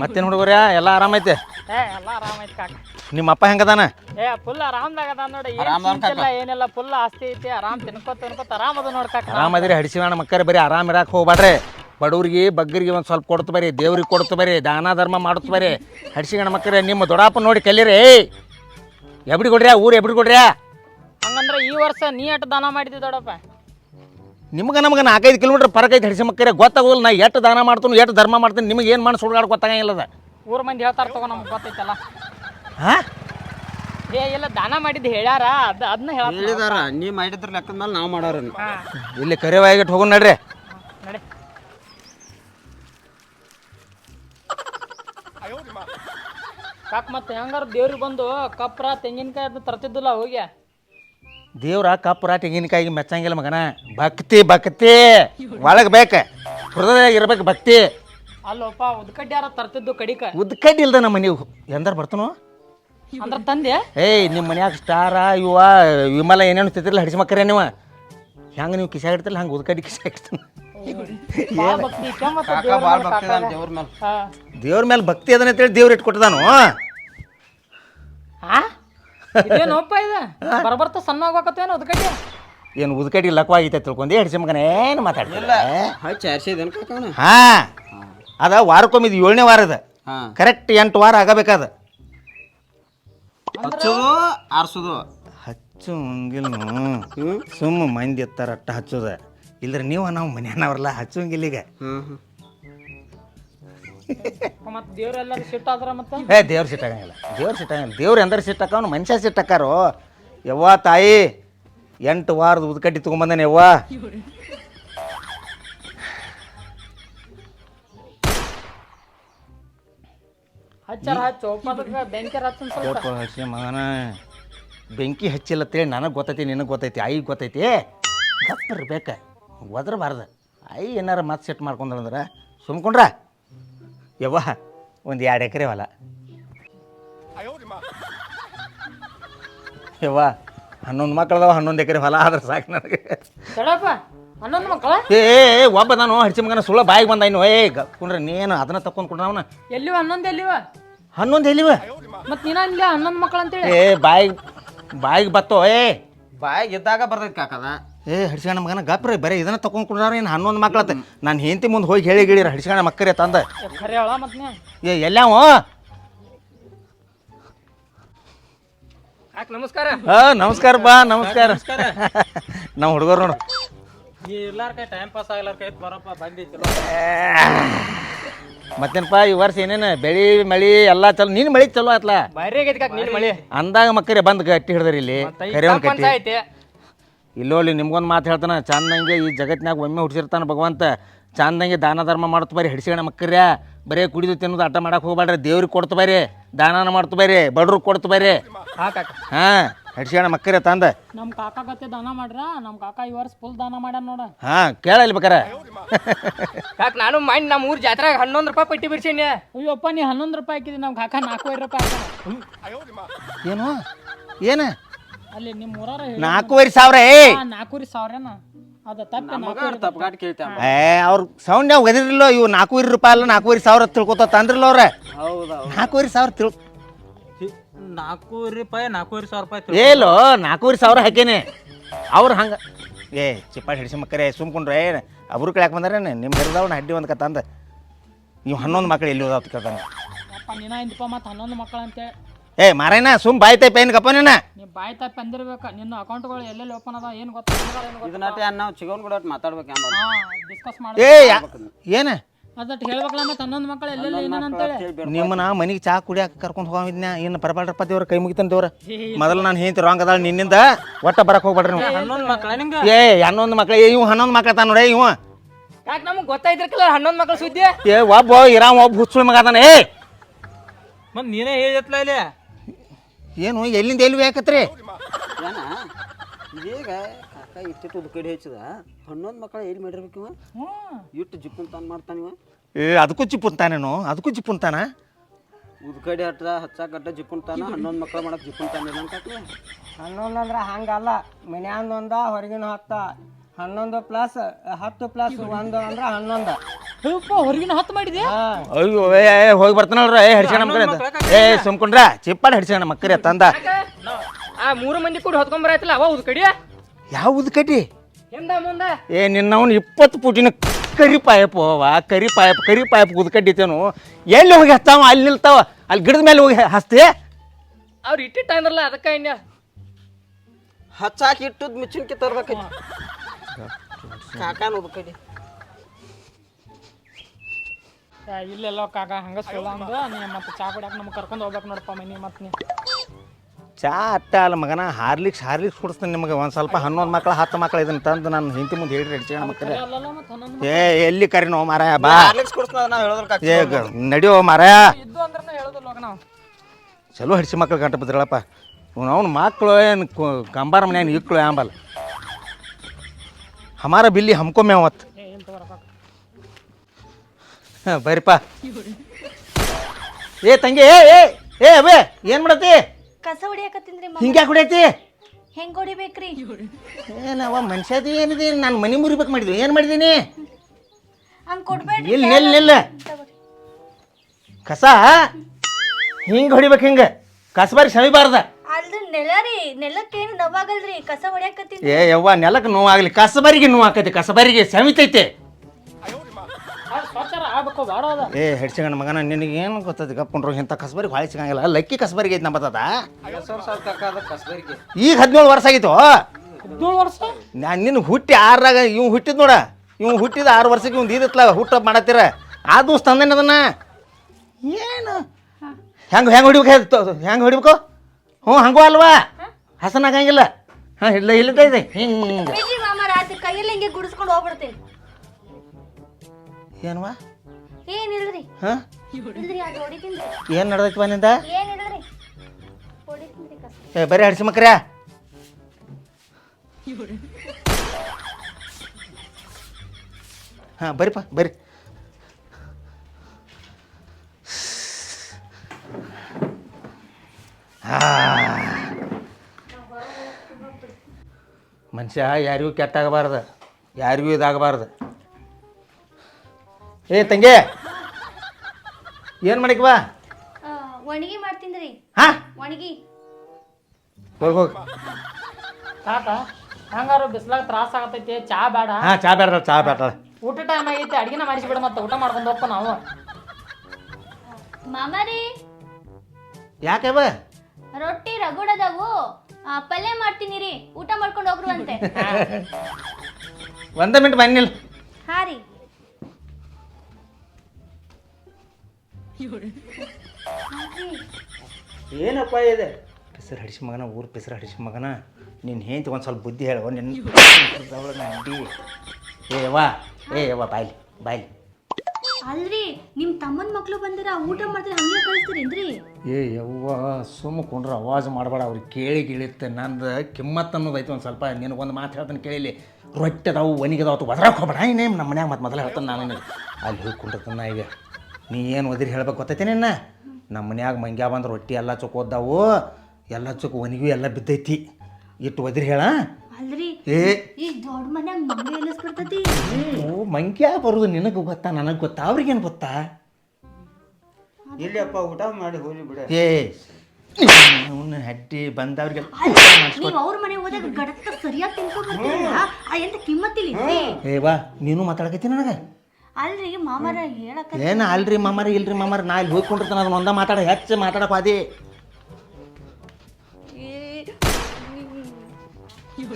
ಮತ್ತೇನು ಹುಡುಗರ್ಯಾ? ಎಲ್ಲ ಆರಾಮೈತೆ ಏ ಎಲ್ಲ ಆರಾಮ ಐತಿ ಕಾಕ. ನಿಮ್ಮ ಅಪ್ಪ ಹೆಂಗದಾನ? ಏ ಫುಲ್ ಆರಾಮ್ದಾಗ ಅದ ನೋಡಿ ಆರಾಮ್ ಅದಾನ್ ಏನಿಲ್ಲ ಫುಲ್ ಆಸ್ತಿ ಐತಿ ಆರಾಮ್ ತಿನ್ಕೋತ ತಿನ್ಕೋತ ಆರಾಮ್ ಅದ ನೋಡ್ ಕಾಕ. ಆರಾಮದಿರಿ ಹಡಿಸಿವಣ ಮಕ್ಕರೆ ಬರೀ ಆರಾಮ್ ಇರಾಕ್ ಹೋಗ್ಬೇಡ್ರಿ ಬಡವ್ರಿಗೆ ಬಗ್ಗರಿಗೆ ಒಂದು ಸ್ವಲ್ಪ ಕೊಡ್ತು ಬರೀ ದೇವ್ರಿಗೆ ಕೊಡ್ತು ಬರೀ ದಾನ ಧರ್ಮ ಮಾಡುತ್ತ ಬರೀ ಹಡಿಸಿಗಣ ಮಕ್ಕರೆ ನಿಮ್ಮ ದೊಡ್ಡಪ್ಪ ನೋಡಿ ಕಲೀರಿ. ಏ ಎಬ್ಡಿ ಕೊಡ್ರ್ಯಾ? ಊರು ಎಬ್ಡಿ ಕೊಡ್ರ್ಯಾ? ಹಂಗಂದ್ರ ಈ ವರ್ಷ ನೀ ಅಟ್ ದಾನ ಮಾಡಿದಿ ದೊಡ್ಡಪ್ಪ. ನಿಮ್ಗೆ ನಮ್ಗೆ ನಾಲ್ಕೈದು ಕಿಲೋಮೀಟ್ರ್ ಪರಕ್ ಐತೆ ಹಡಿಸಿ ಮಕ್ಕರೆ ಗೊತ್ತಾಗೋದಿಲ್ಲ. ನಾ ಎಷ್ಟು ದಾನ ಮಾಡ್ತೀನಿ ಎಷ್ಟು ಧರ್ಮ ಮಾಡ್ತೀನಿ ನಿಮಗೆ ಏನು ಮಾಡಿ ಸುಡ್ಗಾಡ್ ಗೊತ್ತಾಗಂಗಿಲ್ಲದ ಊರ ಮಂದಿ ಹೇಳ್ತಾರ ತಗೋ ನಮ್ಗೆ ಗೊತ್ತೈತಲ್ಲ. ಹಾಂ? ಏ ಇಲ್ಲ ದಾನ ಮಾಡಿದ್ದು ಹೇಳ್ಯಾರ ಅದ ಅದನ್ನ ಹೇಳ ಹೇಳಿದಾರ ನೀ ಮಾಡಿದ್ರ ಲೆಕ್ಕದ ಮೇಲೆ ನಾವು ಮಾಡೋರ ಇಲ್ಲಿ ಕರಿವಾಯಿಗಿಟ್ಟು ಹೋಗೋಣ ನಡ್ರಿ. ನಡಿ. ಕಪ್ ಮತ್ತೆ ಹೆಂಗಾರ ದೇವ್ರಿಗೆ ಬಂದು ಕಪ್ರ ತೆಂಗಿನಕಾಯಿ ಅದನ್ನ ತರ್ತಿದ್ದಿಲ್ಲ ಹೋಗಿ. ದೇವ್ರ ಕಪ್ಪರ ತೆಂಗಿನಕಾಯಿ ಮೆಚ್ಚಂಗಿಲ್ಲ ಮಗನ. ಭಕ್ತಿ ಭಕ್ತಿ. ಒಳಗೆ ಬೇಕು. ಹೃದಯ ಇರ್ಬೇಕು ಭಕ್ತಿ. ಅಲ್ಲೋಪ ಉದ್ಕಡ್ಡಿ ಯಾರ ತರ್ತಿದ್ದು ಕಡಿಕ. ಉದ್ಕಡ್ಡಿ ಇಲ್ದ ನಮ್ಮ ಮನೆಗೆ ಎಂದಾರ ಬರ್ತನು? ಅಂದ್ರ ತಂದೆ? ಏಯ್ ನಿಮ್ಮ ಮನ್ಯಾಗ ಸ್ಟಾರ ಇವ ವಿಮಲ ಏನೇನು ತಿಂತಿರಲ್ಲ ಹಡಿಸಿ ಮಕ್ಕರೇ ನೀವು? ಹೆಂಗೆ ನೀವು ಕಿಸೆ ಇಡ್ತಿಲ್ಲ ಹಂಗೆ ಉದ್ಕಡ್ಡಿ ಕಿಸೆ ಇಡ್ತಾನೆ ಮೇಲೆ ಭಕ್ತಿ ಅದನ್ನ. ದೇವ್ರ ಮೇಲೆ ಭಕ್ತಿ ಅದನ್ನ ಅಂತೇಳಿ ದೇವ್ರು ಇಟ್ಕೊಟ್ಟದಾನು? ಆ? ಇದೇನೋಪ್ಪ ಇದು? ಬರಬರ್ತ ಸಣ್ಣ ಆಗ್ಬೇಕತ್ತೇನು ಉದ್ಕಡ್ಡಿ ಏನು ಉದ್ಕಡ್ಡಿ ಲಕ್ವಾಗೈತೆ ತಿಳ್ಕೊಂಡು? ಎರಡು ಮಗನ ಏನು ಮಾತಾಡ್ತಿಲ್ಲ? ಹಾ ಅದ ವಾರಕ್ಕೊಮ್ಮೆ ಇದು ಏಳನೇ ವಾರ ಅದ ಹಾಂ. ಕರೆಕ್ಟ್ ಎಂಟು ವಾರ ಆಗಬೇಕಾದ. ಹಚ್ಚೋದು ಆರ್ಸೋದು. ಹಚ್ಚು ಹಂಗಿಲ್ಲ ಸುಮ್ಮ ಮಂದಿ ಎತ್ತಾರ ಅಟ್ಟ ಹಚ್ಚೋದ. ಇಲ್ದ್ರ ನೀವು ನಾವು ಮನೆಯನ್ನವ್ರಲ್ಲ ಹಚ್ಚುವಂಗಿಲ್ಲ ಈಗ. ಹ್ಞೂ ಹ್ಞೂ ಮತ್ತೆ ದೇವ್ರೆಲ್ಲರೂ ಸಿಟ್ಟಾದ್ರ ಮತ್ತೆ? ಏ ದೇವ್ರ ಸಿಟ್ಟಾಗಂಗಿಲ್ಲ ದೇವ್ರ ಸಿಟ್ಟಾಗಂಗಿಲ್ಲ ದೇವ್ರ ಎಂದ್ರೆ ಸಿಟ್ಟಾಕವ್ನು ಮನುಷ್ಯ ಸಿಟ್ಟಾಕಾರು ಯವ್ವ ತಾಯಿ ಎಂಟು ವಾರದ ಉದ್ಕಟ್ಟಿ ತೊಗೊಂಬಂದಾನೆ ಯವ್ವ? ಹಚ್ಚಾರ ಹಚ್ಚು ಒಪ್ಪದಕ್ಕೆ ಬೆಂಕಿ ಹಚ್ಚನ್ ಸ್ವಲ್ಪ. ಯಪ್ಪ ಹಸಿ ಮಗನ. ಬೆಂಕಿ ಹಚ್ಚಿಲ್ಲ ಅಂತೇಳಿ ನನಗೆ ಗೊತ್ತೈತಿ ನಿನಗೆ ಗೊತ್ತೈತಿ ಐ ಗೊತ್ತೈತಿ. ಒದ್ರ ಒದರಬಾರ್ದು. ಐ ಏನಾರ ಮತ್ತೆ ಸೆಟ್ ಮಾಡ್ಕೊಂಡ್ರಂದ್ರೆ ಸುಮ್ಕೊಂಡ್ರ. ಯವ್ವ ಒಂದು ಎರಡು ಎಕರೆ ಹೊಲ. ಯವ್ವ ಹನ್ನೊಂದು ಮಕ್ಕಳದಾವ ಹನ್ನೊಂದು ಎಕರೆ ಹೊಲ ಆದ್ರೆ ಸಾಕು ನನಗೆ. ತಡಪ್ಪ ಹನ್ನೊಂದು ಮಕ್ಕಳ ಏ ಏ, ಏ, ಒಬ್ಬ ನಾನು ಹಡಿಸಿ ಮಗನ ಸುಳ್ಳ ಬಾಯಿಗೆ ಬಂದ ಇನ್ನು. ಏ ಗ- ಕುಂಡ್ರೆ ನೀನು ಅದನ್ನ ತಕ್ಕೊಂಡು ಕುಂಡ್ರ ಅವನ. ಎಲ್ಲಿವ ಹನ್ನೊಂದು ಎಲ್ಲಿವ? ಹನ್ನೊಂದು ಎಲ್ಲಿವ? ಮತ್ತೆ ನೀನ ಇಲ್ಲ ಹನ್ನೊಂದು ಮಕ್ಕಳು ಅಂತೇಳಿ? ಏ ಬಾಯಿಗೆ ಬಾಯಿಗೆ ಬತ್ತೋ ಏ ಬಾಯಿಗೆ ಇದ್ದಾಗ ಬರ್ತೈತಿ ಕಾಕದ ಏ ಹಡ್ಸ್ಕೊಂಡ ಮಗನ ಗಪ್ರಿ ಬರೀ ಇದನ್ನ ತಕೊಂಡ್ ಕುಡಾರ ಏನು ಹನ್ನೊಂದು ಮಕ್ಳತ್ತ ನಾನು ಹೆಂಡತಿ ಮುಂದೆ ಹೋಗಿ ಹೇಳಿ ಗಿಳಿರ ಹಡ್ಸ್ಕೊಂಡ ಮಕ್ಕರಿ ತಂದ. ಏ, ಖರೆ ಹೇಳ ಮತ್ತೆ ನೀ. ಏ ಎಲ್ಲಾವ? ಕಾಕ ನಮಸ್ಕಾರ? ಹಾ ನಮಸ್ಕಾರ ಬಾ ನಮಸ್ಕಾರ. ನಮ್ಮ ಹುಡುಗರು ನೋಡು. ಕೈ ಟೈಮ್ ಪಾಸ್ ಆಗ್ಲಾರ ಕೈ ಬರಪ್ಪ ಬಂದಿತ್ತು ಮತ್ತೇನಪ್ಪ ಈ ವರ್ಷ ಏನೇನು ಬೆಳಿ ಮಳಿ ಎಲ್ಲ ಚಲೋ ನಿನ್ನ ಮಳಿ ಚಲೋ ಆತ್ಲ? ಭಾರಿ ಆಗೈತಿ ಕಾಕ ನೀನು ಮಳಿ? ಅಂದಾಗ ಮಕ್ಕರೆ ಬಂದು ಗಟ್ಟಿ ಹಿಡ್ದಾರ ಇಲ್ಲಿ ಕರಿಯವನ್ ಕಟ್ಟಿ. ಇಲ್ಲೋಲಿ ನಿಮ್ಗೊಂದು ಮಾತು ಹೇಳ್ತಾನೆ ಚಂದಂಗೆ ಈ ಜಗತ್ತಿನಾಗ ಒಮ್ಮೆ ಹುಡ್ಸಿರ್ತಾನ ಭಗವಂತ ಚಂದಂಗೆ ದಾನ ಧರ್ಮ ಮಾಡ್ತು ಬರೀ ಹಿಡಿಸಿಗಣ ಮಕ್ಕರ್ಯ ಬರೇ ಕುಡಿದು ತಿನ್ನೋದು ಆಟ ಮಾಡಕ್ಕೆ ಹೋಗ್ಬೇಡ್ರಿ ದೇವ್ರಿಗೆ ಕೊಡ್ತು ಬರ್ರಿ ದಾನ ಮಾಡ್ತು ಬರ್ರಿ ಬಡ್ರಿಗೆ ಕೊಡ್ತು ಬರ್ರಿ ಹಾ ಕಾಕ ಹಾಂ ಹಿಡಿಸಿಗಣ ಮಕ್ಕರ್ಯ ತಂದ. ನಮ್ಮ ಕಾಕ ಗತ್ತೆ ದಾನ ಮಾಡ್ರ ನಮ್ಮ ಕಾಕ ಈ ವರ್ಷ ಫುಲ್ ದಾನ ಮಾಡ್ಯಾನ ನೋಡ. ಹಾಂ ಕೇಳಲ್ಲಿ ಬೇಕಾರ. ಕಾಕ ನಾನು ಮಾಡಿ ನಮ್ಮ ಊರ್ ಜಾತ್ರೆಗೆ ಹನ್ನೊಂದು ರೂಪಾಯಿ ಪಟ್ಟಿ ಬಿಡ್ಸೀನಿ. ಅಯ್ಯಪ್ಪ ನೀ ಹನ್ನೊಂದು ರೂಪಾಯಿ ಹಾಕಿದಿ ನಮ್ಮ ಕಾಕ ನಾಲ್ಕೂವರೆ ರೂಪಾಯಿ. ಏನು? ಏನು? ಅಲ್ಲಿ ನಿಮ್ಮ ಊರಾರ ನಾಲ್ಕೂವರೆ ಸಾವಿರ ಏ ನಾಲ್ಕೂರಿ ಸಾವಿರನ? ಅದ ತಪ್ಪೆ ಮಗ ತಪ್ಪಗಾಟ್ ಕೇಳ್ತಾವ ಏ ಅವ್ರ ಸೌಂಡ್ ನಾವು ಒದಿರಿಲ್ಲೋ ಇವು ನಾಲ್ಕೂವರೆ ರೂಪಾಯಿ ಅಲ್ಲ ನಾಲ್ಕೂವರೆ ಸಾವಿರ ತಿಳ್ಕೊತ ತಂದ್ರಲ್ಲ ಅವ್ರ. ಹೌದಾ ನಾಲ್ಕೂವರೆ ಸಾವಿರ ತಿಳ್ ನಾಲ್ಕೂವರೆ ರೂಪಾಯಿ ನಾಲ್ಕೂವರೆ ಸಾವಿರ ರೂಪಾಯಿ ಏಲೋ ನಾಲ್ಕೂವರೆ ಸಾವಿರ ಹಾಕೇನೆ. ಅವ್ರು ಹಂಗ ಏ ಚಿಪ್ಪಾಡಿ ಹಿಡಿಸಿ ಮಕ್ಕರೆ ಸುಮ್ಕೊಂಡ್ರೆ ಅವ್ರು ಕಡೆ ಯಾಕೆ ಬಂದಾರೇನು? ನಿಮ್ಮ ಹಿರಿದವನ ಹಡ್ಡಿ ಒಂದು ಕತ್ತಂದ. ನೀವು ಹನ್ನೊಂದು ಮಕ್ಕಳು ಎಲ್ಲಿ ಓದಾವ್ ಕೇಳ್ತಾನೆ. ಅಪ್ಪ ನೀನ ಇಂದಪ್ಪ ಮತ್ತೆ ಹನ್ನೊಂದು ಮಕ್ಕಳು ಅಂತೇಳಿ. ಏ ಮಾರೇನ ಸುಮ್ ಬಾಯ್ ತೈಪ್ ಪೈನ್ ಕಪ್ಪ ನೀನ? ನೀವು ಬಾಯಿ ತಪ್ಪಿ ಅಂದಿರ್ಬೇಕು ನಿನ್ನ ಅಕೌಂಟ್ಗಳು ಎಲ್ಲೆಲ್ಲಿ ಓಪನ್ ಅದ ಏನು ಗೊತ್ತಾ? ಏನು ಇದನ್ನತ್ತೆ ನಾವು ಚಿಗೋನ್ ಕೂಡ ಮಾತಾಡ್ಬೇಕು ಡಿಸ್ಕಸ್ ಮಾಡಿ. ಏ ಯಾ- ಏನು? ಅದಟ್ಟು ಹೇಳ್ಬೇಕಲ್ಲ ಮತ್ತೆ ಹನ್ನೊಂದು ಮಕ್ಕಳು ಎಲ್ಲೆಲ್ಲಿ ಏನೇನು ಅಂತೇಳಿ ನಿಮ್ಮನ್ನ ಮನೆಗೆ ಚಾ ಕುಡಿಯಾಕ ಕರ್ಕೊಂಡು ಹೋಗಿದ್ನ ಇನ್ನು ಪರಪಾಡ್ರಪ್ಪ ದೇವ್ರ ಕೈ ಮುಗಿತಾನೆ ದೇವ್ರ. ಮೊದಲು ನಾನು ಹೇಳ್ತಿ ರಾಂಗ್ ಅದಾಳ ನಿನ್ನಿಂದ ಒಟ್ಟ ಬರಕ್ ಹೋಗ್ಬೇಡ್ರಿ ನೀವು. ಹನ್ನೊಂದು ಮಕ್ಕಳ ನಿಂಗೆ ಏ ಹನ್ನೊಂದು ಮಕ್ಳು ಏ ಇವ್ ಹನ್ನೊಂದು ಮಕ್ಳ ತಾನ ನೋಡಿ ಇವ. ಯಾಕೆ ನಮಗೆ ಗೊತ್ತಾಯ್ತಿರ್ಕಲ್ಲ ಹನ್ನೊಂದು ಮಕ್ಕಳು ಸುದ್ದಿ? ಏ ಒಬ್ಬ ಇರಾಮ್ ಒಬ್ಬ ಹುಚ್ಚುಳ ಮಗ ಅದಾನ ಏ. ಮತ್ತೆ ನೀನೇ ಹೇಳಿತ್ಲ ಇಲ್ಲಿ? ಏನು ಎಲ್ಲಿಂದ ಎಲ್ಲಿ ಬೇಕತ್ರಿ? ಏನ ಇದೀಗ ಕಾಕ ಇಟ್ಟಿಟ್ಟು ಉದ್ ಕಡೆ ಹೆಚ್ಚದ. ಹನ್ನೊಂದು ಮಕ್ಕಳು ಎಲ್ಲಿ ಮಾಡಿರ್ಬೇಕು ಇವ? ಇಟ್ಟು ಜಿಪ್ಪನ್ ತಾನು ಮಾಡ್ತಾನ ಇವ? ಏ ಅದಕ್ಕೂ ಚಿಪ್ಪುಂತಾನೇನು ಅದಕ್ಕೂ ಚಿಪ್ಪುಂತಾನ ಉದ್ ಕಡೆ ಹಟ್ಟದ ಹಚ್ಚಾಕಟ್ಟ ಜಿಪ್ಪನ್ ತಾನ ಹನ್ನೊಂದು ಮಕ್ಕಳು ಮಾಡಕ್ ಜಿಪ್ಪನ್ ತಾನ ಇಲ್ಲ ಅಂತ ಹನ್ನೊಂದು ಅಂದ್ರೆ ಹಂಗಲ್ಲ. ಮನ್ಯಾಂದೊಂದ ಹೊರಗಿನ ಹತ್ತ. ಹನ್ನೊಂದು ಪ್ಲಸ್ ಹತ್ತು ಪ್ಲಸ್ ಒಂದು ಅಂದ್ರೆ ಹನ್ನೊಂದು. ಅಯ್ಯಪ್ಪ ಹೊರಗಿನ ಹತ್ತು ಮಾಡಿದೆ ಅಯ್ಯೋ ಏ ಏ, ಹೋಗಿ ಬರ್ತಾನಲ್ರ ಏ ಹಡ್ಸ್ಯಾಣ ಮಕ್ಕಳ ಏ ಸುಮ್ಕೊಂಡ್ರ. ಚಿಪ್ಪಾಡ ಹಡ್ಸ್ಯಾಣ ಮಕ್ಕರಿ ತಂದ. ಆ ಮೂರು ಮಂದಿ ಕೂಡ ಹೊತ್ಕೊಂಬರಾಯ್ತಲ್ಲ ಅವ ಉದ್ ಕಡಿಯ ಯಾವ್ದು ಕಟ್ಟಿ ಹಿಂದ ಮುಂದ? ಏ ನಿನ್ನವನು ಇಪ್ಪತ್ತು ಪುಟಿನ ಕರಿ ಪಾಯಪ್ ಅವ ಕರಿ ಪಾಯಪ್ ಕರಿ ಪಾಯಪ್ ಉದ್ಕಡ್ಡಿತೇನು ಎಲ್ಲಿ ಹೋಗಿ ಹತ್ತಾವ ಅಲ್ಲಿ ನಿಲ್ತಾವ? ಅಲ್ಲಿ ಗಿಡದ ಮೇಲೆ ಹೋಗಿ ಹಸ್ತಿ ಅವ್ರು ಇಟ್ಟಿಟ್ಟ ಅಂದ್ರಲ್ಲ ಅದಕ್ಕ ಇನ್ಯ? ಹಚ್ಚಾಕಿ ಇಟ್ಟದ್ ಮಿಚಿನ್ಕಿ ತರ್ಬೇಕೈತಿ. ಕಾಕಾನ ಉದ್ಕಡಿ ಇಲ್ಲೆಲ್ಲ ಕಾಕ ಹಂಗ ಸೋಲ ಅಂದ. ನೀ ಮತ್ತೆ ಚಾ ಕುಡಿಯಾಕ ನಮ್ಗೆ ಕರ್ಕೊಂಡು ಹೋಗ್ಬೇಕು ನೋಡಪ್ಪ ಮನಿ ಮತ್ತೆ ನೀ. ಚಾ ಅಟ್ಟ ಅಲ್ಲ ಮಗನ ಹಾರ್ಲಿಕ್ಸ್ ಹಾರ್ಲಿಕ್ಸ್ ಕೊಡಿಸ್ತಾನೆ ನಿಮಗೆ. ಒಂದು ಸ್ವಲ್ಪ ಹನ್ನೊಂದು ಮಕ್ಳು ಹತ್ತು ಮಕ್ಕಳು ಇದನ್ನ ತಂದು ನಾನು ಹಿಂತಿ ಮುಂದೆ ಹೇಳಿ ಹಡ್ಸ್ಯಾಣ ಮಕ್ಕಳ ಅಲ್ಲಲ್ಲ ಮತ್ತೆ ಹನ್ನೊಂದು ಏ ಎಲ್ಲಿ ಕರಿ ನೋ ಮಾರಾಯ ಬಾ. ಹಾರ್ಲಿಕ್ಸ್ ಕೊಡ್ಸ್ನ ನಾ ಹೇಳಿದ್ರ ಕಾಕ ಏ ಗ- ನಡಿಯೋ ಮಾರಾಯ. ಇದ್ದು ಅಂದ್ರೆ ಹೇಳೋದಿಲ್ಲ ಹೋಗ ನಾವು. ಚಲೋ ಹಿಡಿಸಿ ಮಕ್ಳು ಗಂಟ ಬಿದ್ರಳಪ್ಪ ಅವ್ನು ಮಕ್ಕಳು ಏನು ಕಂಬಾರ ಮನ್ಯಾಗ ಇಕ್ಕಳು ಆಂಬಲ್ಲ ಹಮಾರ ಬಿಲ್ಲಿ ಹಮ್ಕೊಮ್ಮೆ ಅವತ್ತು ಹಾಂ ಬರ್ರಿಪ್ಪ ಏ ತಂಗಿ ಏ ಏ ಏ ಅವೇ ಏನು ಮಾಡತ್ತಿ ಕಸ ಹೊಡಿಯಕತ್ತೀನ್ರಿ ಹಿಂಗೆ ಯಾಕೆ ಹೊಡ್ಯತಿ ಹೆಂಗ್ ಹೊಡಿಬೇಕ್ರಿ? ಏನವ ಮನುಷ್ಯದಿ ಏನಿದೆ? ನಾನು ಮನೆ ಮುರಿಬೇಕು ಮಾಡಿದ್ವಿ. ಏನು ಮಾಡಿದ್ದೀನಿ ಹಂಗ್ ಕೊಡ್ಬೇಡ್ರಿ ಇಲ್ಲಿ ನಿಲ್ಲ ನಿಲ್ಲ ಕಸ ಹಿಂಗೆ ಹೊಡಿಬೇಕು ಹಿಂಗೆ. ಕಸಬಾರಿ ಸವಿಬಾರ್ದ. ಅಲ್ದು ನೆಲ ರೀ ನೆಲಕ್ಕೇನು ನೋವಾಗಲ್ರಿ? ಕಸ ಹೊಡಿಯಕತ್ತೀನಿ. ಏ ಯವ್ವ ನೆಲಕ್ಕೆ ನೋವಾಗಲಿ ಕಸಬರಿಗೆ ನೋವು ಆಕೈತಿ ಕಸಬರಿಗೆ ಸಮಿತೈತೆ ಸ್ವಚ್ಛರ ಆಗ್ಬೇಕು ಬಾಡ ಅದ ಏ ಹೆಡ್ಸಿಗಣ್ಣ ಮಗನ ನಿನಗೇನು ಗೊತ್ತೈತಿ ಗಪ್ಕೊಂಡ್ರು ಇಂಥ ಕಸಬರಿಗೆ ಹೊಳೆ ಸಿಗಂಗಿಲ್ಲ. ಲಕ್ಕಿ ಕಸಬರಿಗೆ ಐತೆ ನಂಬತ್ತದ? ಸಾವಿರ ಸಾವಿರ ಕಾಕ ಅದ ಕಸ್ಬರಿಗೆ ಈಗ ಹದಿನೇಳು ವರ್ಷ ಆಗಿತ್ತು. ಹದಿನೇಳು ವರ್ಷ? ನಾನು ನಿನ್ನ ಹುಟ್ಟಿ ಆರಾಗ ಇವ್ ಹುಟ್ಟಿದ್ ನೋಡ. ಇವ್ ಹುಟ್ಟಿದ ಆರು ವರ್ಷಕ್ಕೆ ಇವ್ನು ದೀದಿತ್ಲ ಹುಟ್ಟ ಮಾಡತ್ತೀರ. ಆ ದೋಸ್ತ ತಂದೇನ ಅದನ್ನ? ಏನು? ಹೆಂಗೆ ಹೆಂಗೆ ಹೊಡಿಬೇಕು ಹೆಂಗೆ ಹೊಡಿಬೇಕು? ಹ್ಞೂ ಹಂಗೂ ಅಲ್ವಾ? ಹಸನಾಗಂಗಿಲ್ಲ ಹಾಂ ಇಲ್ಲ ಇಲ್ಲ ಇದೆ ಹಿಂಗೆ. ಬಿಡ್ರಿ ಮಾಮ ರಾತ್ರಿ ಕೈಯಲ್ಲಿ ಹಿಂಗೆ ಗುಡಿಸ್ಕೊಂಡು ಹೋಗ್ಬಿಡ್ತೀನಿ. ಏನವಾ? ಏನಿಲ್ರಿ ಹಾಂ? ಇಲ್ರಿ ಅದು ಹೊಡಿತೀನಿ? ಏನು ನಡ್ದೈತಿ ಬಂದಿಂದ ಏನಿಲ್ರಿ ಹೊಡಿತೀನಿ ಕಸ. ಏ ಬರೀ ಹಡ್ಸಿ ಮಕ್ರ. ಹಾಂ ಬರ್ರಿಪ್ಪ ಬರ್ರಿ ಮನುಷ್ಯ ಯಾರಿಗೂ ಕೆಟ್ಟಾಗಬಾರ್ದು ಯಾರಿಗೂ ಇದಾಗಬಾರ್ದು. ಏ ತಂಗಿ ಏನು ಮಾಡಿಕ್ವಾ ಬಾ? ಒಣಗಿ ಮಾಡ್ತೀನಿ ರೀ ಹಾಂ? ಒಣಗಿ. ಹೋಗಿ ಹೋಗಿ. ತಾತ ಹಂಗಾರು ಬಿಸ್ಲಾಗ ತ್ರಾಸ ಆಗತೈತಿ ಚಾ ಬೇಡ ಹಾ ಚಾ ಬೇಡ ಚಾ ಬೇಡ ಊಟ ಟೈಮ್ ಆಗೈತಿ ಅಡಿಗೆನ ಮಾಡಿಸ್ಬಿಡ ಮತ್ತೆ ಊಟ ಮಾಡ್ಕೊಂಡು ಹೋಗ್ಪ ನಾವು. ಮಾಮ ರೀ ಯಾಕೆ ಬಾ? ರೊಟ್ಟಿ ರಗುಡದವು ಆ, ಪಲ್ಯ ಮಾಡ್ತೀನಿ ರೀ ಊಟ ಮಾಡ್ಕೊಂಡು ಹೋಗ್ರು ಅಂತೆ ಒಂದ ಮಿನಿಟ್ ಬನ್ನಿಲ್ಲ ಹಾ ರೀ. ಏನಪ್ಪ ಇದೆ? ಹೆಸರು ಹಡಿಸಿ ಮಗನ ಊರು ಹೆಸರು ಹಡಿಸಿ ಮಗನ. ನಿನ್ನ ಹೇಂತಿ ಒಂದು ಸ್ವಲ್ಪ ಬುದ್ಧಿ ಹೇಳುವ ನಿನ್ನ ಅಡ್ಡಿ ಏ ಯವ್ವ ಏ ಯವ್ವ ಬಾಯ್ಲಿ ಬಾಯ್ಲಿ. ಅಲ್ರಿ ನಿಮ್ಮ ತಮ್ಮನ ಮಕ್ಳು ಬಂದಿರ, ಊಟ ಮಾಡಿದ್ರೆ ಹಂಗೆ ಕಳಿಸ್ತೀರೇನ್ರಿ? ಏ ಯವ್ವ, ಸುಮ್ಮ ಕೊಂಡ್ರೆ, ಅವಾಜ್ ಮಾಡಬೇಡ ಅವ್ರಿಗೆ ಕೇಳಿ ಕೇಳಿತ್ತೆ. ನಂದು ಕಿಮ್ಮತ್ ಅನ್ನೋದು ಐತೆ ಒಂದು ಸ್ವಲ್ಪ, ನಿನಗೊಂದು ಮಾತು ಹೇಳ್ತಾನೆ ಕೇಳಿಲಿ ರೊಟ್ಟಿ ಅದಾವು ಒನಿಗದಾವತ್ತು ಒದ್ರಾಕ್ ಹೋಗ್ಬೇಡ. ಏನೇ ನಮ್ಮ ಮನ್ಯಾಗ ಮತ್ತೆ ಮೊದಲೇ ಹೇಳ್ತಾನೆ ನಾನು ಅಲ್ಲಿ ಹೋಗಿ ಈಗ. ನೀ ಏನು ಒದಿರಿ ಹೇಳ್ಬೇಕು ಗೊತ್ತೈತೆ ನಿನ್ನ? ನಮ್ಮ ಮನ್ಯಾಗ ಮಂಗ್ಯ ಬಂದು ರೊಟ್ಟಿ ಎಲ್ಲ ಚೊಕ್ ಓದ್ದಾವು ಎಲ್ಲ ಚೊಕ್ ಒನಿಗೂ ಎಲ್ಲ ಬಿದ್ದೈತಿ. ಇಟ್ಟು ಒದಿರಿ ಹೇಳ. ಅಲ್ರಿ? ಏ. ಈ ದೊಡ್ಡ ಮನ್ಯಾಗ ಮಂಗ ಎಲ್ಲಿಸ್ಬಿಡ್ತತಿ ಓ ಬರೋದು ನಿನಗೆ ಗೊತ್ತಾ ನನಗೆ ಗೊತ್ತಾ ಅವ್ರಿಗೇನು ಗೊತ್ತಾ? ಇಲ್ಲಪ್ಪ ಊಟ ಮಾಡಿ ಹೋಗಿ ಬಿಡ. ಏ ಅವನ್ನ ಹಟ್ಟಿ ಬಂದವ್ರಿಗೆ ನೀವ್ ಅವ್ರ ಮನೆ ಹೋದಾಗ ಗಡತ್ತ ಸರಿಯಾಗಿ ತಿನ್ಕೊಂಡ್ ಬರ್ತೀರಲ್ಲ ಆ ಎಂತ ಕಿಮ್ಮತ್ತಿಲ್ಲ ಏ ಬಾ ನೀನು ಮಾತಾಡಕತ್ತಿ ನನಗೆ? ಅಲ್ರಿ ಮಾಮರ ಹೇಳಕ ಏನು ಅಲ್ರಿ ಮಾಮಾರ ಇಲ್ರಿ ಮಾಮಾರ ನಾ ಇಲ್ಲಿ ಹೋಗ್ಕೊಂಡಿರ್ತಾನೆ ಅದನ್ನ ಒಂದ ಮಾತಾಡ ಹೆಚ್ಚು ಮಾತಾಡಪ್ಪ ಅದಿ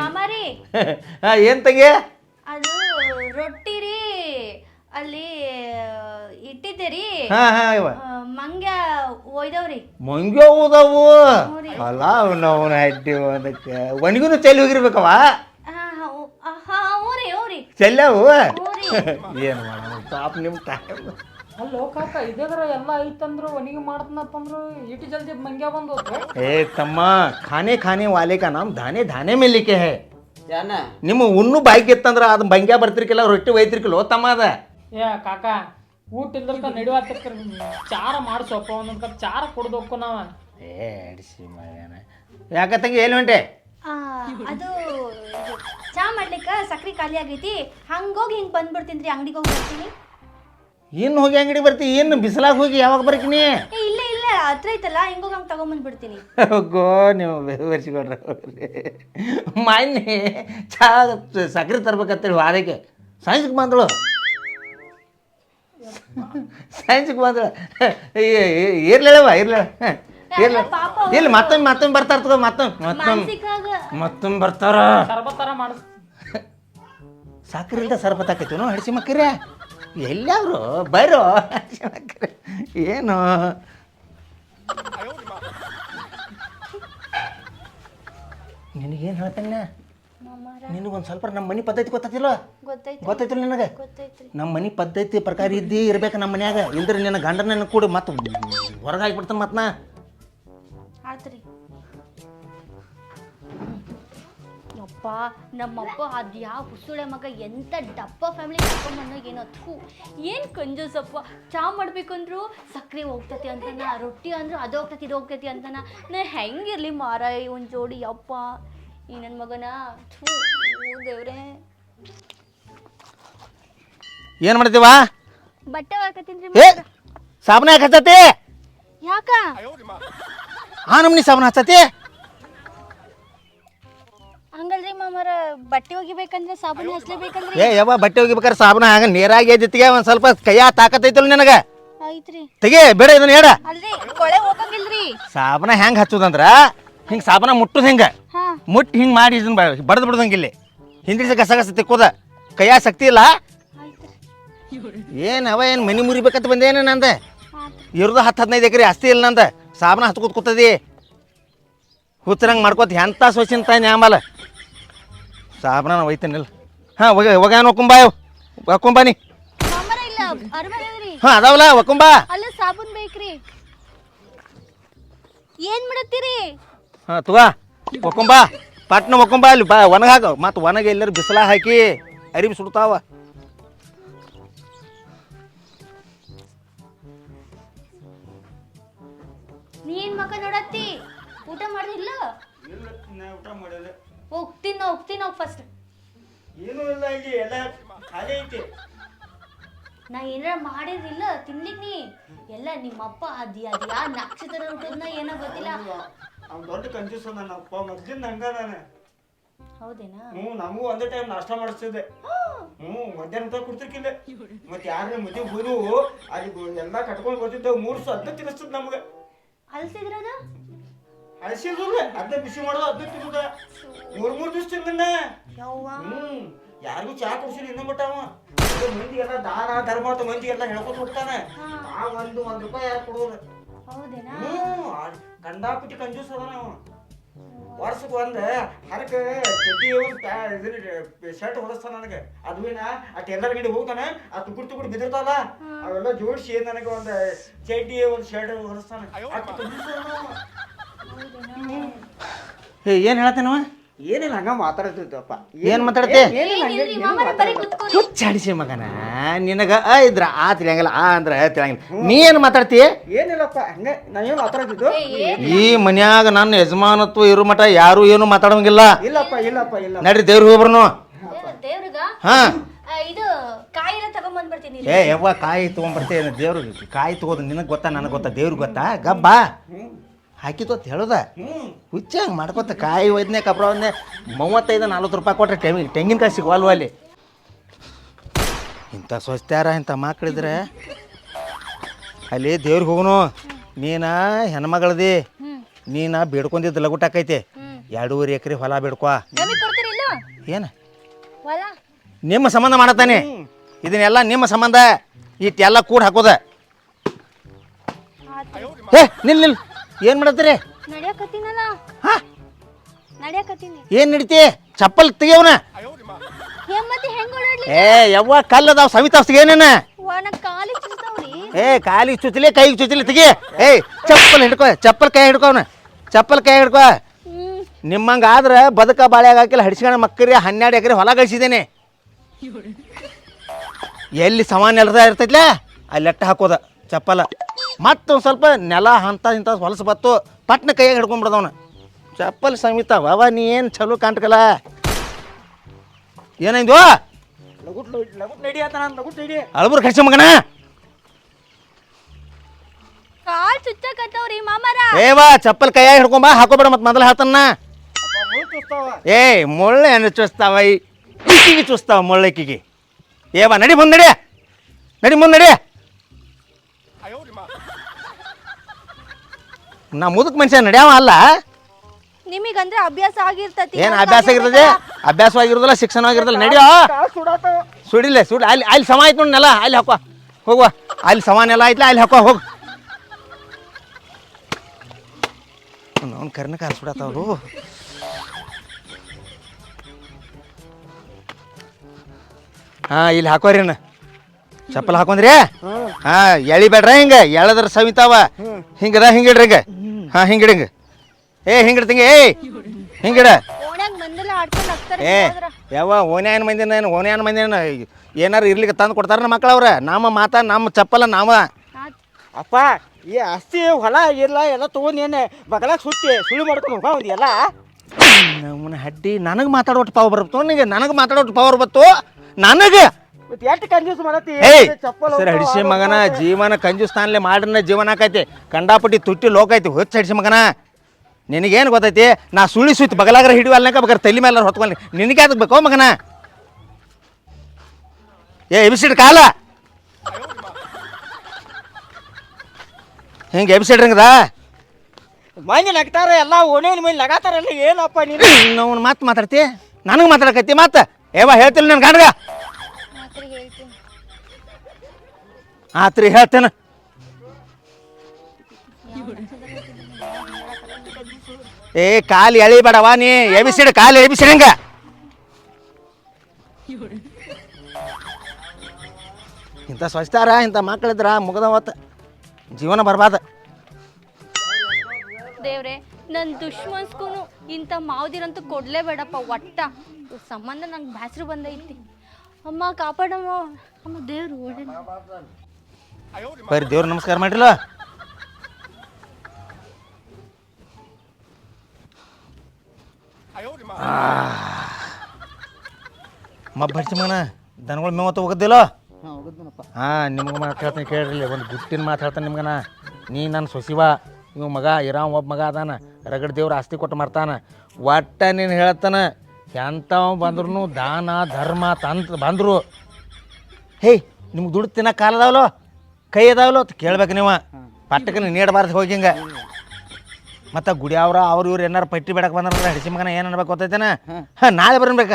ಮಾಮಾರಿ ಏನು ತಂಗಿ? ಅದು ರೊಟ್ಟಿ ರೀ ಅಲ್ಲಿ ಇಟ್ಟಿದ್ದೆ ರೀ. ಹಾ ಹಾಂ ಇವ. ಮಂಗ್ಯ ಒಯ್ದವ್ರಿ ಮಂಗ್ಯ ಓದವು ಅಲ್ಲ ನಾವು ಅದಕ್ಕೆ. ಒಣಗಿನೂ ಚೆಲ್ಲಿ ಹೋಗಿರ್ಬೇಕವ ಹಾ ಹ್ಞೂ- ರೀ ಹ್ಞೂ ರೀ. ಚೆಲ್ಲವು ಏನು ಮಾಡೋಣ ಪಾಪ ನಿಮ್ಮ ಟೈಮ್ ಅಲ್ಲೋ ಕಾಕ ಇದೇದ್ರ ಎಲ್ಲ ಐತಂದ್ರು ಒಣಿಗೆ ಮಾಡ್ತನತ್ತಂದ್ರು ಇಟ್ಟು ಜಲ್ದಿ ಮಂಗ್ಯ ಬಂದು ಏ ತಮ್ಮ ಖಾನೆ ಖಾನೆ ವಾಲೆ ಕಾ ನಾಮ್ ಧಾನೆ ಧಾನೆ ಮೇಲಿಕೆ ಹೇ. ನಾ ನಿಮ್ಮ ಉಣ್ಣು ಬಾಯ್ಕಿ ಇತ್ತಂದ್ರ ಅದು ಬಂಗ್ಯ ಬರ್ತಿರ್ಕಿಲ್ಲ ರೊಟ್ಟಿ ಒಯ್ತಿರ್ಕಿಲ್ಲ ತಮ್ಮ ಅದ. ಏ ಕಾಕ ಊಟ ಇಲ್ದಲ್ಕ ನಡಿವಾತಕ್ಕ ಚಾರ ಮಾಡ್ಸೋಪ್ಪ ಒಂದೊಂದ್ ಕಪ್ ಚಾರ ಕುಡ್ದು ಹೋಗ್ಕೊ ನಾವ. ಏ ಅಡಿಸಿ ಮಗನ. ಯಾಕ ತಂಗಿ ಎಲ್ಲಿ ಹೊಂಟೆ? ಆ, ಅದು ಇದು, ಚಾ ಮಾಡ್ಲಿಕ್ಕೆ ಸಕ್ರೆ ಖಾಲಿ ಆಗೈತಿ ಹಂಗೋಗಿ ಹಿಂಗೆ ಬಂದ್ಬಿಡ್ತೀನಿ ರೀ ಅಂಗಡಿಗೆ ಹೋಗಿ ಬರ್ತೀನಿ. ಇನ್ನು ಹೋಗಿ ಅಂಗಡಿ ಬರ್ತಿ? ಏನು ಬಿಸಿಲಾಗ ಹೋಗಿ ಯಾವಾಗ ಬರ್ತೀನಿ ಏ ಇಲ್ಲ ಇಲ್ಲ ಹತ್ರ ಐತಲ್ಲ ಹೆಂಗೋ ಹಂಗೆ ತಗೊಂಬಂದ್ಬಿಡ್ತೀನಿ ಗೋ ನೀವು ಬೆವರ್ಸಿಕೊಡ್ರಿ ಮೊನ್ನೆ ಚಾ ಸಕ್ರೆ ತರ್ಬೇಕಂತೇಳಿ ವಾರಕ್ಕೆ. ಸೈನ್ಸ್ಗೆ ಬಂದಳು. ಸೈನ್ಸ್ಗೆ ಬಂದಳು. ಇರ್ಲಿಲ್ಲವ ಇರ್ಲಿಲ್ಲ. ಇಲ್ಲ ಪಾಪ ಇಲ್ಲ ಮತ್ತೊಮ್ಮೆ ಮತ್ತೊಮ್ಮೆ ಬರ್ತಾರ ತಗೋ ಮತ್ತೊಮ್ಮೆ ಮತ್ತೊಮ್ಮೆ. ಮಾನಸಿಕಾಗ ಮತ್ತೊಮ್ಮೆ ಬರ್ತಾರ. ಸರ್ಬತ್ ಥರ ಮಾಡಿಸ್ ಸಕ್ರೆ ಇಲ್ದ ಸರ್ಬತ್ ಆಕೈತಿ ನೋ ಹಡಿಸಿ ಮಕ್ಕರ್ಯ ಎಲ್ಲಾದ್ರು ಬರೋ. ಏನು? ನಿನಗೇನು ಹೇಳ್ತೇನೆ? ನಿನಗೊಂದು ಸ್ವಲ್ಪ ನಮ್ಮ ಮನೆ ಪದ್ಧತಿ ಗೊತ್ತೈತಿಲ್ಲ ಗೊತ್ತೈತಿ ಗೊತ್ತೈತಿಲ್ಲ ನಿನಗೆ? ನಮ್ಮ ಮನೆ ಪದ್ಧತಿ ಪ್ರಕಾರ ಇದ್ದಿ ಇರ್ಬೇಕು ನಮ್ಮ ಮನ್ಯಾಗ. ಇಲ್ದ್ರೆ ನಿನ್ನ ಗಂಡನ ಕೂಡ ಮತ್ತೆ ಹೊರಗಾಗಿ ಹಾಕ್ಬಿಡ್ತಾನೆ ಮತ್ತೆ ನಾ ಯಪ್ಪ ನಮ್ಮಪ್ಪ ಅದು ಯಾವ ಹುಸುಳೆ ಮಗ ಎಂತ ಡಪ್ಪ ಫ್ಯಾಮಿಲಿ ಕರ್ಕೊಂಬಂದಾಗ ಏನೋ. ಥೂ ಏನು ಕಂಜೂಸಪ್ಪ ಚಾ ಮಾಡ್ಬೇಕಂದ್ರು ಸಕ್ಕರೆ ಹೋಗ್ತತಿ ಅಂತನ ರೊಟ್ಟಿ ಅಂದ್ರು ಅದು ಹೋಗ್ತತಿ ಇದು ಹೋಗ್ತತಿ ಅಂತನ. ನಾ ಹೆಂಗಿರಲಿ ಮಾರಾಯ ಒಂದು ಜೋಡಿ ಯಪ್ಪ ಈ ನನ್ನ ಮಗನ. ಥೂ ದೇವ್ರೇ. ಏನು ಮಾಡ್ತೀವ? ಬಟ್ಟೆ ಹಾಕತ್ತೀನಿ ಏ ಸಾಬನ ಯಾಕೆ ಹಚ್ಚತಿ ಯಾಕ? ಆ ನಮ್ನಿ ಸಾಬನ ಹಚ್ಚತಿ ಬಟ್ಟೆ ಒಗಿಬೇಕಂದ್ರೆ ಸಾಬೂನು ಏ ಬಟ್ಟೆ ಒಗಿಬೇಕಾರೆ ಸಾಬೂನ ಹಂಗ ನೀರಾಗಿ ಎದ್ದಿತ್ತಿಗೆ ಒಂದ್ ಸ್ವಲ್ಪ ಕೈಯ ತಾಕತ್ತೈತಿಲ್ಲ ನಿನಗೆ? ಐತ್ರಿ ತೆಗಿ ಬೇಡ ಇದನ್ನ ಹೇಳ. ಅಲ್ರಿ ಕೊಳೆ ಹೋಗಂಗಿಲ್ರಿ. ಸಾಬನ ಹೆಂಗ ಹಚ್ಚುದಂದ್ರ ಹಿಂಗೆ ಸಾಬೂನ ಮುಟ್ಟು ಹಿಂಗೆ? ಹಾ. ಮುಟ್ಟಿ ಹಿಂಗೆ ಮಾಡಿ ಇದನ್ನ ಬಡದ್ ಬಿಡ್ದಂಗೆ ಇಲ್ಲಿ. ಹಿಂದಿನ ಗಸ ಗಸ ತಿಕ್ಕೋದ. ಕೈಯ ಶಕ್ತಿ ಇಲ್ಲ. ಏನ್ ಅವ ಏನು ಮನಿ ಮುರಿಬೇಕಂತ ಬಂದೇನ ನಂದ? ಇರೋದು ಹತ್ತು ಹದಿನೈದು ಎಕರೆ ಆಸ್ತಿ ಇಲ್ಲ ನಂದ. ಸಾಬೂನ ಹತ್ಕೋತ ಕೂತದಿ. ಹುತ್ರಂಗ ಮಾಡ್ಕೋತ ಎಂತ ಸೊಸಿನ ತಾಯಿ ಸಾಬನ ನಾ ಒಯ್ತೇನಿಲ್ಲ. ಹಾಂ ಒಗ ಒಗಾನ ಒಕ್ಕುಂಬಾ ಒಕ್ಕುಂಬಾನಿ ಮಾಮರ ಇಲ್ಲ ಅರ್ಬಿ ಹಾಂ ಅದಾವಲ್ಲ ಒಕ್ಕುಂಬಾ. ಅಲ್ಲ ಸಾಬೂನ್ ಬೇಕ್ರಿ. ಏನ್ ಮಾಡತ್ತೀರಿ? ಹಾಂ ತುವಾ ಒಕ್ಕುಂಬಾ. ಪಟ್ನ ಒಕ್ಕುಂಬಾ ಅಲ್ಲಿ ಬಾ ಒಣಗ ಹಾಕ. ಮತ್ತು ಒಣಗ ಎಲ್ಲರೂ ಬಿಸಿಲ ಹಾಕಿ ಅರಿವಿ ಸುಡ್ತಾವ. ಹೋಗ್ತೀನಿ ನಾವು ಹೋಗ್ತೀನಿ ನಾವು ಫಸ್ಟ್ ಏನು ಇಲ್ಲ ಇಲ್ಲಿ ಎಲ್ಲ ಖಾಲಿ ಐತಿ. ನಾ ಏನಾರ ಮಾಡಿದಿಲ್ಲ ತಿನ್ಲಿಕ್ ನೀ. ಎಲ್ಲ ನಿಮ್ಮಪ್ಪ ಅದಿ ಅದು ಯಾ ನಕ್ಷತ್ರ ಹುಟ್ಟದ್ನ ಏನೋ ಗೊತ್ತಿಲ್ಲ. ಅವ್ನು ದೊಡ್ಡ ಕನ್ಫ್ಯೂಸ್ ನನ್ನಪ್ಪ ಮೊದ್ಲಿಂದ ಹಂಗ ನಾನು ಹೌದೇನಾ? ಹ್ಞೂ ನಮಗೂ ಒಂದೇ ಟೈಮ್ ನಾಷ್ಟ ಮಾಡಿಸ್ತಿದ್ದೆ. ಹ್ಞೂ ಮಧ್ಯಾಹ್ನ ಊಟ ಕೊಡ್ತಿರ್ಕಿಲ್ಲ ಮತ್ತೆ ಯಾರನ್ನ ಮದುವೆ ಹೋದು ಅಲ್ಲಿ ಎಲ್ಲ ಕಟ್ಕೊಂಡು ಬರ್ತಿದ್ದೆವು ಮೂರು ಸದ್ದ ತಿನ್ನಿಸ್ತದ ನಮ್ಗೆ. ಅಲ್ಸಿದ್ರದ ಹಳಸಿದ್ರೆ ಅದನ್ನ ಬಿಸಿ ಮಾಡೋದು ಅದನ್ನ ತಿನ್ನೋದ. ಮೂರ್ ಮೂರ್ ದಿವಸ ತಿನ್ನ ಯವ್ವ. ಹ್ಮ್ ಯಾರಿಗೂ ಚಾ ಕೊಡ್ಸಿಲ್ಲ ಇನ್ನೂ ಮಟ್ಟ ಅವ. ಇದು ಮಂದಿಗೆಲ್ಲ ದಾನ ಧರ್ಮ ಅಂತ ಮಂದಿಗೆಲ್ಲ ಹೇಳ್ಕೊತ ಹೋಗ್ತಾನೆ. ಆ ಒಂದು ಒಂದ್ ರೂಪಾಯಿ ಯಾರು ಕೊಡೋದು? ಹೌದೇನಾ? ಕಂಡಾಪಿಟ್ಟು ಕಂಜೂಸ್ ಅದಾನ ಅವ. ವರ್ಷಕ್ಕೆ ಒಂದು ಹರಕ ಚಡ್ಡಿ ಒಂದು ಶರ್ಟ್ ಹೊಲಸ್ತಾನ ನನಗೆ. ಅದುವಿನ ಆ ಟೆಲ್ಲರ್ ಗಡಿ ಹೋಗ್ತಾನೆ ಆ ತುಕುಡ್ ತುಕುಡ್ ಬಿದ್ದಿರ್ತಾವಲ್ಲ ಅವೆಲ್ಲ ಜೋಡಿಸಿ ನನಗೆ ಒಂದು ಚಡ್ಡಿ ಒಂದು ಶರ್ಟ್ ಹೊಲಸ್ತಾನೆ ಅಷ್ಟ್ ಕಂಜೂಸ್ ಅದ ನಾವು. ಏ ಏನು ಹೇಳ್ತೇನವ ಏನಿಲ್ಲ ಹಂಗ ಮಾತಾಡ್ತಿದ್ದಪ್ಪ. ಏನ್ ಮಾತಾಡ್ತಿ? ಏನಿಲ್ರಿ ಮಾಮರ ಬರೀ ಕುತ್ಕೋರಿ ಹುಚ್ಚಾಡಿಸಿ ಮಗನ. ನಿನಗ ಅ ಇದ್ರ ಆ ತಿಳಿಯಂಗಿಲ್ಲ ಆ ಅಂದ್ರೆ ತಿಳಿಯಂಗಿಲ್ಲ. ನೀ ಏನು ಮಾತಾಡ್ತಿ? ಏನಿಲ್ಲಪ್ಪ ಹಂಗ ನಾನು ಏನು ಮಾತಾಡ್ತಿದ್ದು? ಈ ಮನ್ಯಾಗ ನನ್ನ ಯಜಮಾನತ್ವ ಇರು ಮಠ ಯಾರು ಏನು ಮಾತಾಡೋಂಗಿಲ್ಲ. ಇಲ್ಲಪ್ಪ ಇಲ್ಲಪ್ಪ ಇಲ್ಲ ನಡ್ರಿ ದೇವ್ರಿಗೆ ಹೋಗ್ಬರ್ನು ದೇವ್ರಿಗ? ಹಾ. ಇದು ಕಾಯಿ ಎಲ್ಲ ತಗೊಂಡ್ ಬರ್ತೀನಿ ಏ ಯವ್ವ ಕಾಯಿ ತೊಗೊಂಬರ್ತೇನೆ ದೇವ್ರಿಗೆ. ಕಾಯಿ ತಗೋದು ನಿನಗೆ ಗೊತ್ತಾ ನನಗೆ ಗೊತ್ತಾ? ದೇವ್ರಿಗೆ ಗೊತ್ತಾ? ಗಬ್ಬ. ಹಾಕಿತ್ತು ಅಂತ ಹೇಳೋದ. ಹುಚ್ಚ ಹಂಗೆ ಮಾಡ್ಕೊತ ಕಾಯಿ ಒಯ್ದನೇ ಕಪ್ರ ಒಂದೇ ಮೂವತ್ತೈದು ನಲ್ವತ್ತು ರೂಪಾಯಿ ಕೊಟ್ಟರೆ ಟೆಂಗಿ ತೆಂಗಿನಕಾಯಿ ಸಿಗವಲ್ವ ಅಲ್ಲಿ? ಇಂಥ ಸ್ವಚ್ಛಾರ ಇಂಥ ಮಕ್ಳಿದ್ರೆ ಅಲ್ಲಿ ದೇವ್ರಿಗೆ ಹೋಗುನು. ನೀನ ಹೆಣ್ಮಗಳದಿ. ನೀನ ಬೇಡ್ಕೊಂಡಿದ್ದು ಲಗುಟಾಕೈತಿ ಎರಡೂವರೆ ಎಕರೆ ಹೊಲ ಬೇಡ್ಕೊ. ಏನ ಕೊಡ್ತೀರಿಲ್ಲ ಏನು? ಹೊಲ? ನಿಮ್ಮ ಸಂಬಂಧ ಮಾಡತ್ತಾನೆ. ಇದನ್ನೆಲ್ಲ ನಿಮ್ಮ ಸಂಬಂಧ. ಇಟ್ಟೆಲ್ಲ ಕೂಡ ಹಾಕೋದ. ಏ ನಿಲ್ ನಿಲ್. ಏನು ಮಾಡತ್ತೀರಿ? ಏನ್ ಹಾ? ನಡ್ಯಾಕತ್ತೀನಿ. ಏನು ನಡಿತಿ? ಚಪ್ಪಲ್ ತೆಗಿಯವನ ಹೆಂಗ್ ಓಡಾಡ್ಲಿ? ಏ ಯವ್ವ ಕಲ್ಲದಾವ್ ಅದಾವ ಏನೇನ? ಏ ಕಾಲಿ ಚುಚ್ತಾವ್ರಿ. ಏ ಕಾಲಿ ಚುಚ್ಚಲಿ ಕೈಗೆ ಚುಚ್ಚಲಿ ತೆಗಿ. ಏ ಚಪ್ಪಲ್ ಹಿಡ್ಕೊ ಚಪ್ಪಲ್ ಕೈ ಹಿಡ್ಕೋನ ಚಪ್ಪಲ್ ಕೈ ಹಿಡ್ಕೋ. ನಿಮ್ಮಂಗಾದ್ರ ಬದಕ ಆದ್ರೆ ಬದುಕ ಬಾಳ್ಯಾಗ ಹಾಕಿಲ್ಲ ಹಡಿಸ್ಕೊಂಡ ಮಕ್ಕರಿ ಹನ್ನೆರಡು ಎಕರೆ ಹೊಲ ಗಳಿಸಿದ್ದೇನೆ ಎಲ್ಲಿ ಸಮಾನ ಎಲ್ಲದ ಇರ್ತೈತ್ಲ? ಅಲ್ಲಿ ಲೆಟ್ಟ ಹಾಕೋದ ಚಪ್ಪಲ. ಮತ್ತೆ ಒಂದು ಸ್ವಲ್ಪ ನೆಲ ಅಂತ ಇಂಥ ಹೊಲಸು ಬತ್ತು ಪಟ್ನ ಕೈಯಾಗ ಹಿಡ್ಕೊಂಡ್ಬಿಡ್ದವನ ಚಪ್ಪಲ್ ಸಮೇತ ಅವ ನೀ ಏನು ಚಲೋ ಕಾಣ್ಕಲ್ಲ ಏನೈದು ಅಳಬುರ್ ಕಡ್ಸಿ ಮಗನ. ಕಾಲ್ ಚುಚ್ಚಕತ್ತವ್ರಿ ಮಾಮರ. ಏವಾ ಚಪ್ಪಲ್ ಕೈಯಾಗ ಹಿಡ್ಕೊಂಬ ಹಾಕೋಬೇಡ ಮತ್ತೆ ಮೊದಲು ಹೇಳ್ತಾನ ಏಯ್ ಮುಳ್ಳು ಮುಳ್ಳೆ ಏನು ಚುಸ್ತಾವ ಈಕಿಗೆ ಚುಸ್ತಾವ ಮುಳ್ಳಕ್ಕಿಗೆ ಏವಾ ನಡಿ ಮುಂದೆ ನಡಿ. ನಡಿ ಮುಂದೆ ನಡಿ. ನಾ ಮುದುಕ್ ಮನುಷ್ಯ ನಡ್ಯಾವ ಅಲ್ಲ? ನಿಮಗಂದ್ರೆ ಅಭ್ಯಾಸ ಆಗಿರ್ತತಿ. ಏನು ಅಭ್ಯಾಸ ಆಗಿರ್ತದೆ? ಅಭ್ಯಾಸವಾಗಿರೋದಿಲ್ಲ ಶಿಕ್ಷಣವಾಗಿರೋದಿಲ್ಲ ನಡಿಯೋ. ಸುಡಿಲ್ಲ ಸುಡಿ ಅಲ್ಲಿ ಅಲ್ಲಿ ಸಮ ಆಯ್ತು ನೋಡಿ ನೆಲ. ಅಲ್ಲಿ ಹಾಕೋ ಹೋಗುವ. ಅಲ್ಲಿ ಸಮಾನ ಎಲ್ಲ ಆಯ್ತಲ್ಲ ಅಲ್ಲಿ ಹಾಕೋ ಹೋಗು. ಅವ್ನು ಕರ್ನ ಕಾಲು ಹಾ ಹಾಂ ಇಲ್ಲಿ ಹಾಕೋರಿನ ಚಪ್ಪಲ್ ಹಾಕೊಂಡ್ರಿ? ಹಾಂ ಎಳಿಬೇಡ್ರ ಹಿಂಗ ಎಳದ್ರ ಸವಿತಾವ ಹಿಂಗದ ಹಿಂಗಿಡ್ರಿ ಹಿಂಗ. ಹಾ ಹಿಂಗಿಡ ಹಿಂಗ. ಏ ಹಿಂಗಿಡ್ತಂಗೆ ಏ ಹಿಂಗಿಡ. ಏ ಯಾವ ಓನ್ಯಾನ್ ಮಂದಿನ ಏನು ಓನ್ಯಾನ್ ಮಂದಿನ ಏನಾರು ಇರ್ಲಿಕ್ಕೆ ತಂದು ಕೊಡ್ತಾರ ನಮ್ಮ ಅವ್ರ ನಮ್ಮ ಮಾತ ನಮ್ಮ ಚಪ್ಪಲ ನಾವ. ಅಪ್ಪ ಈ ಆಸ್ತಿ ಹೊಲ ಇಲ್ಲ ಎಲ್ಲ ತಗೊಂಡ್ ಏನೇ ಬಗಲಾಗ ಸುತ್ತಿ ಸುಳಿ ಮಾಡ್ಕೊಂಡು ಹೋಗಿ ಎಲ್ಲ? ನಮ್ಮನ್ನ ಹಡ್ಡಿ ನನಗೆ ಮಾತಾಡೋಟ್ ಪವರ್ ಬರ್ತೋ ನಿನಗೆ ನನಗೆ ಮಾತಾಡೋಟ್ ಪವರ್ ಬತ್ತು ನನಗೆ. ಮತ್ತೆ ಎಷ್ಟು ಕಂಜೂಸ್ ಮಾಡತ್ತಿ? ಏಯ್ ಚಪ್ಪಲ್ ಸರ್ ಹಡಿಸಿ ಮಗನ ಜೀವನ ಕಂಜುಸ್ತಾನ್ಲೆ ಮಾಡ್ರನ್ನ ಜೀವನ ಆಕೈತಿ. ಕಂಡಾಪಟ್ಟಿ ತುಟ್ಟಿ ಲೋಕ ಐತಿ ಹೊಚ್ಚ ಹಡಿಸಿ ಮಗನ. ನಿನಗೇನು ಗೊತ್ತೈತಿ? ನಾ ಸುಳಿ ಸುತ್ತಿ ಬಗಲಾಗ್ರ ಹಿಡಿವಲ್ನಾಕ ಬೇಕಾರೆ ತಲೆ ಮೇಲೆ ಹೊತ್ಕೊಂಡು ನಿನಗೆ ಅದಕ್ಕೆ ಬೇಕೋ ಮಗನ? ಏ ಎಬಿಸಿಡ್ ಕಾಲ. ಹಿಂಗೆ ಎಬಿಸಿಡ್ರಂಗದ? ಮಂದಿ ನಗ್ತಾರ ಎಲ್ಲ ಓಣೇನ್ ಮೈ ನಗಾತಾರಲ್ಲ ಏನಪ್ಪ ನೀನು? ಅವ್ನು ಮಾತು ಮಾತಾಡ್ತಿ? ನನಗೆ ಮಾತಾಡಕತ್ತಿ ಮಾತು. ಏವಾ ಹೇಳ್ತಿಲ್ಲ ನನ್ನ ಗಂಡ್ಗ ಹೇಳ್ತೀನಿ ಆತ್ರಿ ಹೇಳ್ತೇನೆ. ಏ, ಕಾಲು ಎಳಿಬೇಡವ ನೀ? ಎಬಿಸಿಡ್ ಕಾಲು ಎಬಿಸಿಡಂಗ ಇಂಥ ಸ್ವಚ್ಛತಾರ ಇಂಥ ಮಕ್ಕಳಿದ್ರ ಮುಗ್ದವತ್ತ ಜೀವನ ಬರ್ಬಾದ. ದೇವ್ರೆ ನನ್ನ ದುಶ್ಮನ್ಸ್ಗೂ ಇಂಥ ಮಾವದಿರಂತೂ ಕೊಡ್ಲೇಬೇಡಪ್ಪ ಒಟ್ಟ. ಸಂಬಂಧ ನಂಗೆ ಬ್ಯಾಸರು ಬಂದೈತಿ. ಅಮ್ಮ, ಕಾಪಾಡಮ್ಮ. ಅಮ್ಮ, ದೇವ್ರು ಒಳ್ಳೆ ಬರ್ರಿ ದೇವ್ರ ನಮಸ್ಕಾರ ಮಾಡಿಲ್ಲ ಮಬ್ಬಡ್ಸಿ ಮಗನ ದನಗಳು ಮೇವತ್ತ ಹೋಗೋದಿಲ್ಲ ಹಾಂ ನಿಮ್ಗೆ ಮಾತು ಹೇಳ್ತೀನಿ ಕೇಳ್ರಿ ಒಂದು ಗುಟ್ಟಿನ ಮಾತು ಹೇಳ್ತಾನೆ ನಿಮ್ಗನ. ನೀ ನನ್ನ ಸೊಸಿವ ಇವ್ ಮಗ ಇರಾಮ್ ಒಬ್ಬ ಮಗ ಅದಾನ ರಗಡ್ ದೇವ್ರ ಆಸ್ತಿ ಕೊಟ್ಟು ಮಾಡ್ತಾನ ಒಟ್ಟ ನೀನು ಹೇಳ್ತಾನ ಎಂಥವ್ ಬಂದ್ರು ದಾನ ಧರ್ಮ ತಂತ್ರ ಬಂದರು. ಹೇಯ್ ನಿಮ್ಗೆ ದುಡ್ಡು ತಿನ್ನೋ ಕಾಲ ಅದಾವಲ್ಲೋ? ಕೈ ಅದಾವಲ್ಲ ಅಂತ ಕೇಳ್ಬೇಕು ನೀವು. ಪಟ್ಟಕ್ಕೆ ನೀಡಬಾರ್ದು ಹೋಗಿ ಹಿಂಗೆ. ಮತ್ತು ಗುಡಿ ಅವ್ರ ಅವ್ರು ಇವ್ರು ಏನಾರು ಪಟ್ಟಿ ಬೇಡಕ್ಕೆ ಬಂದ್ರೆ ಹಡಿಸಿ ಮಗನ ಏನು ಅನ್ಬೇಕು ಗೊತ್ತೈತೇನ? ಹಾ. ನಾಳೆ ಬರ್ಬೇಕ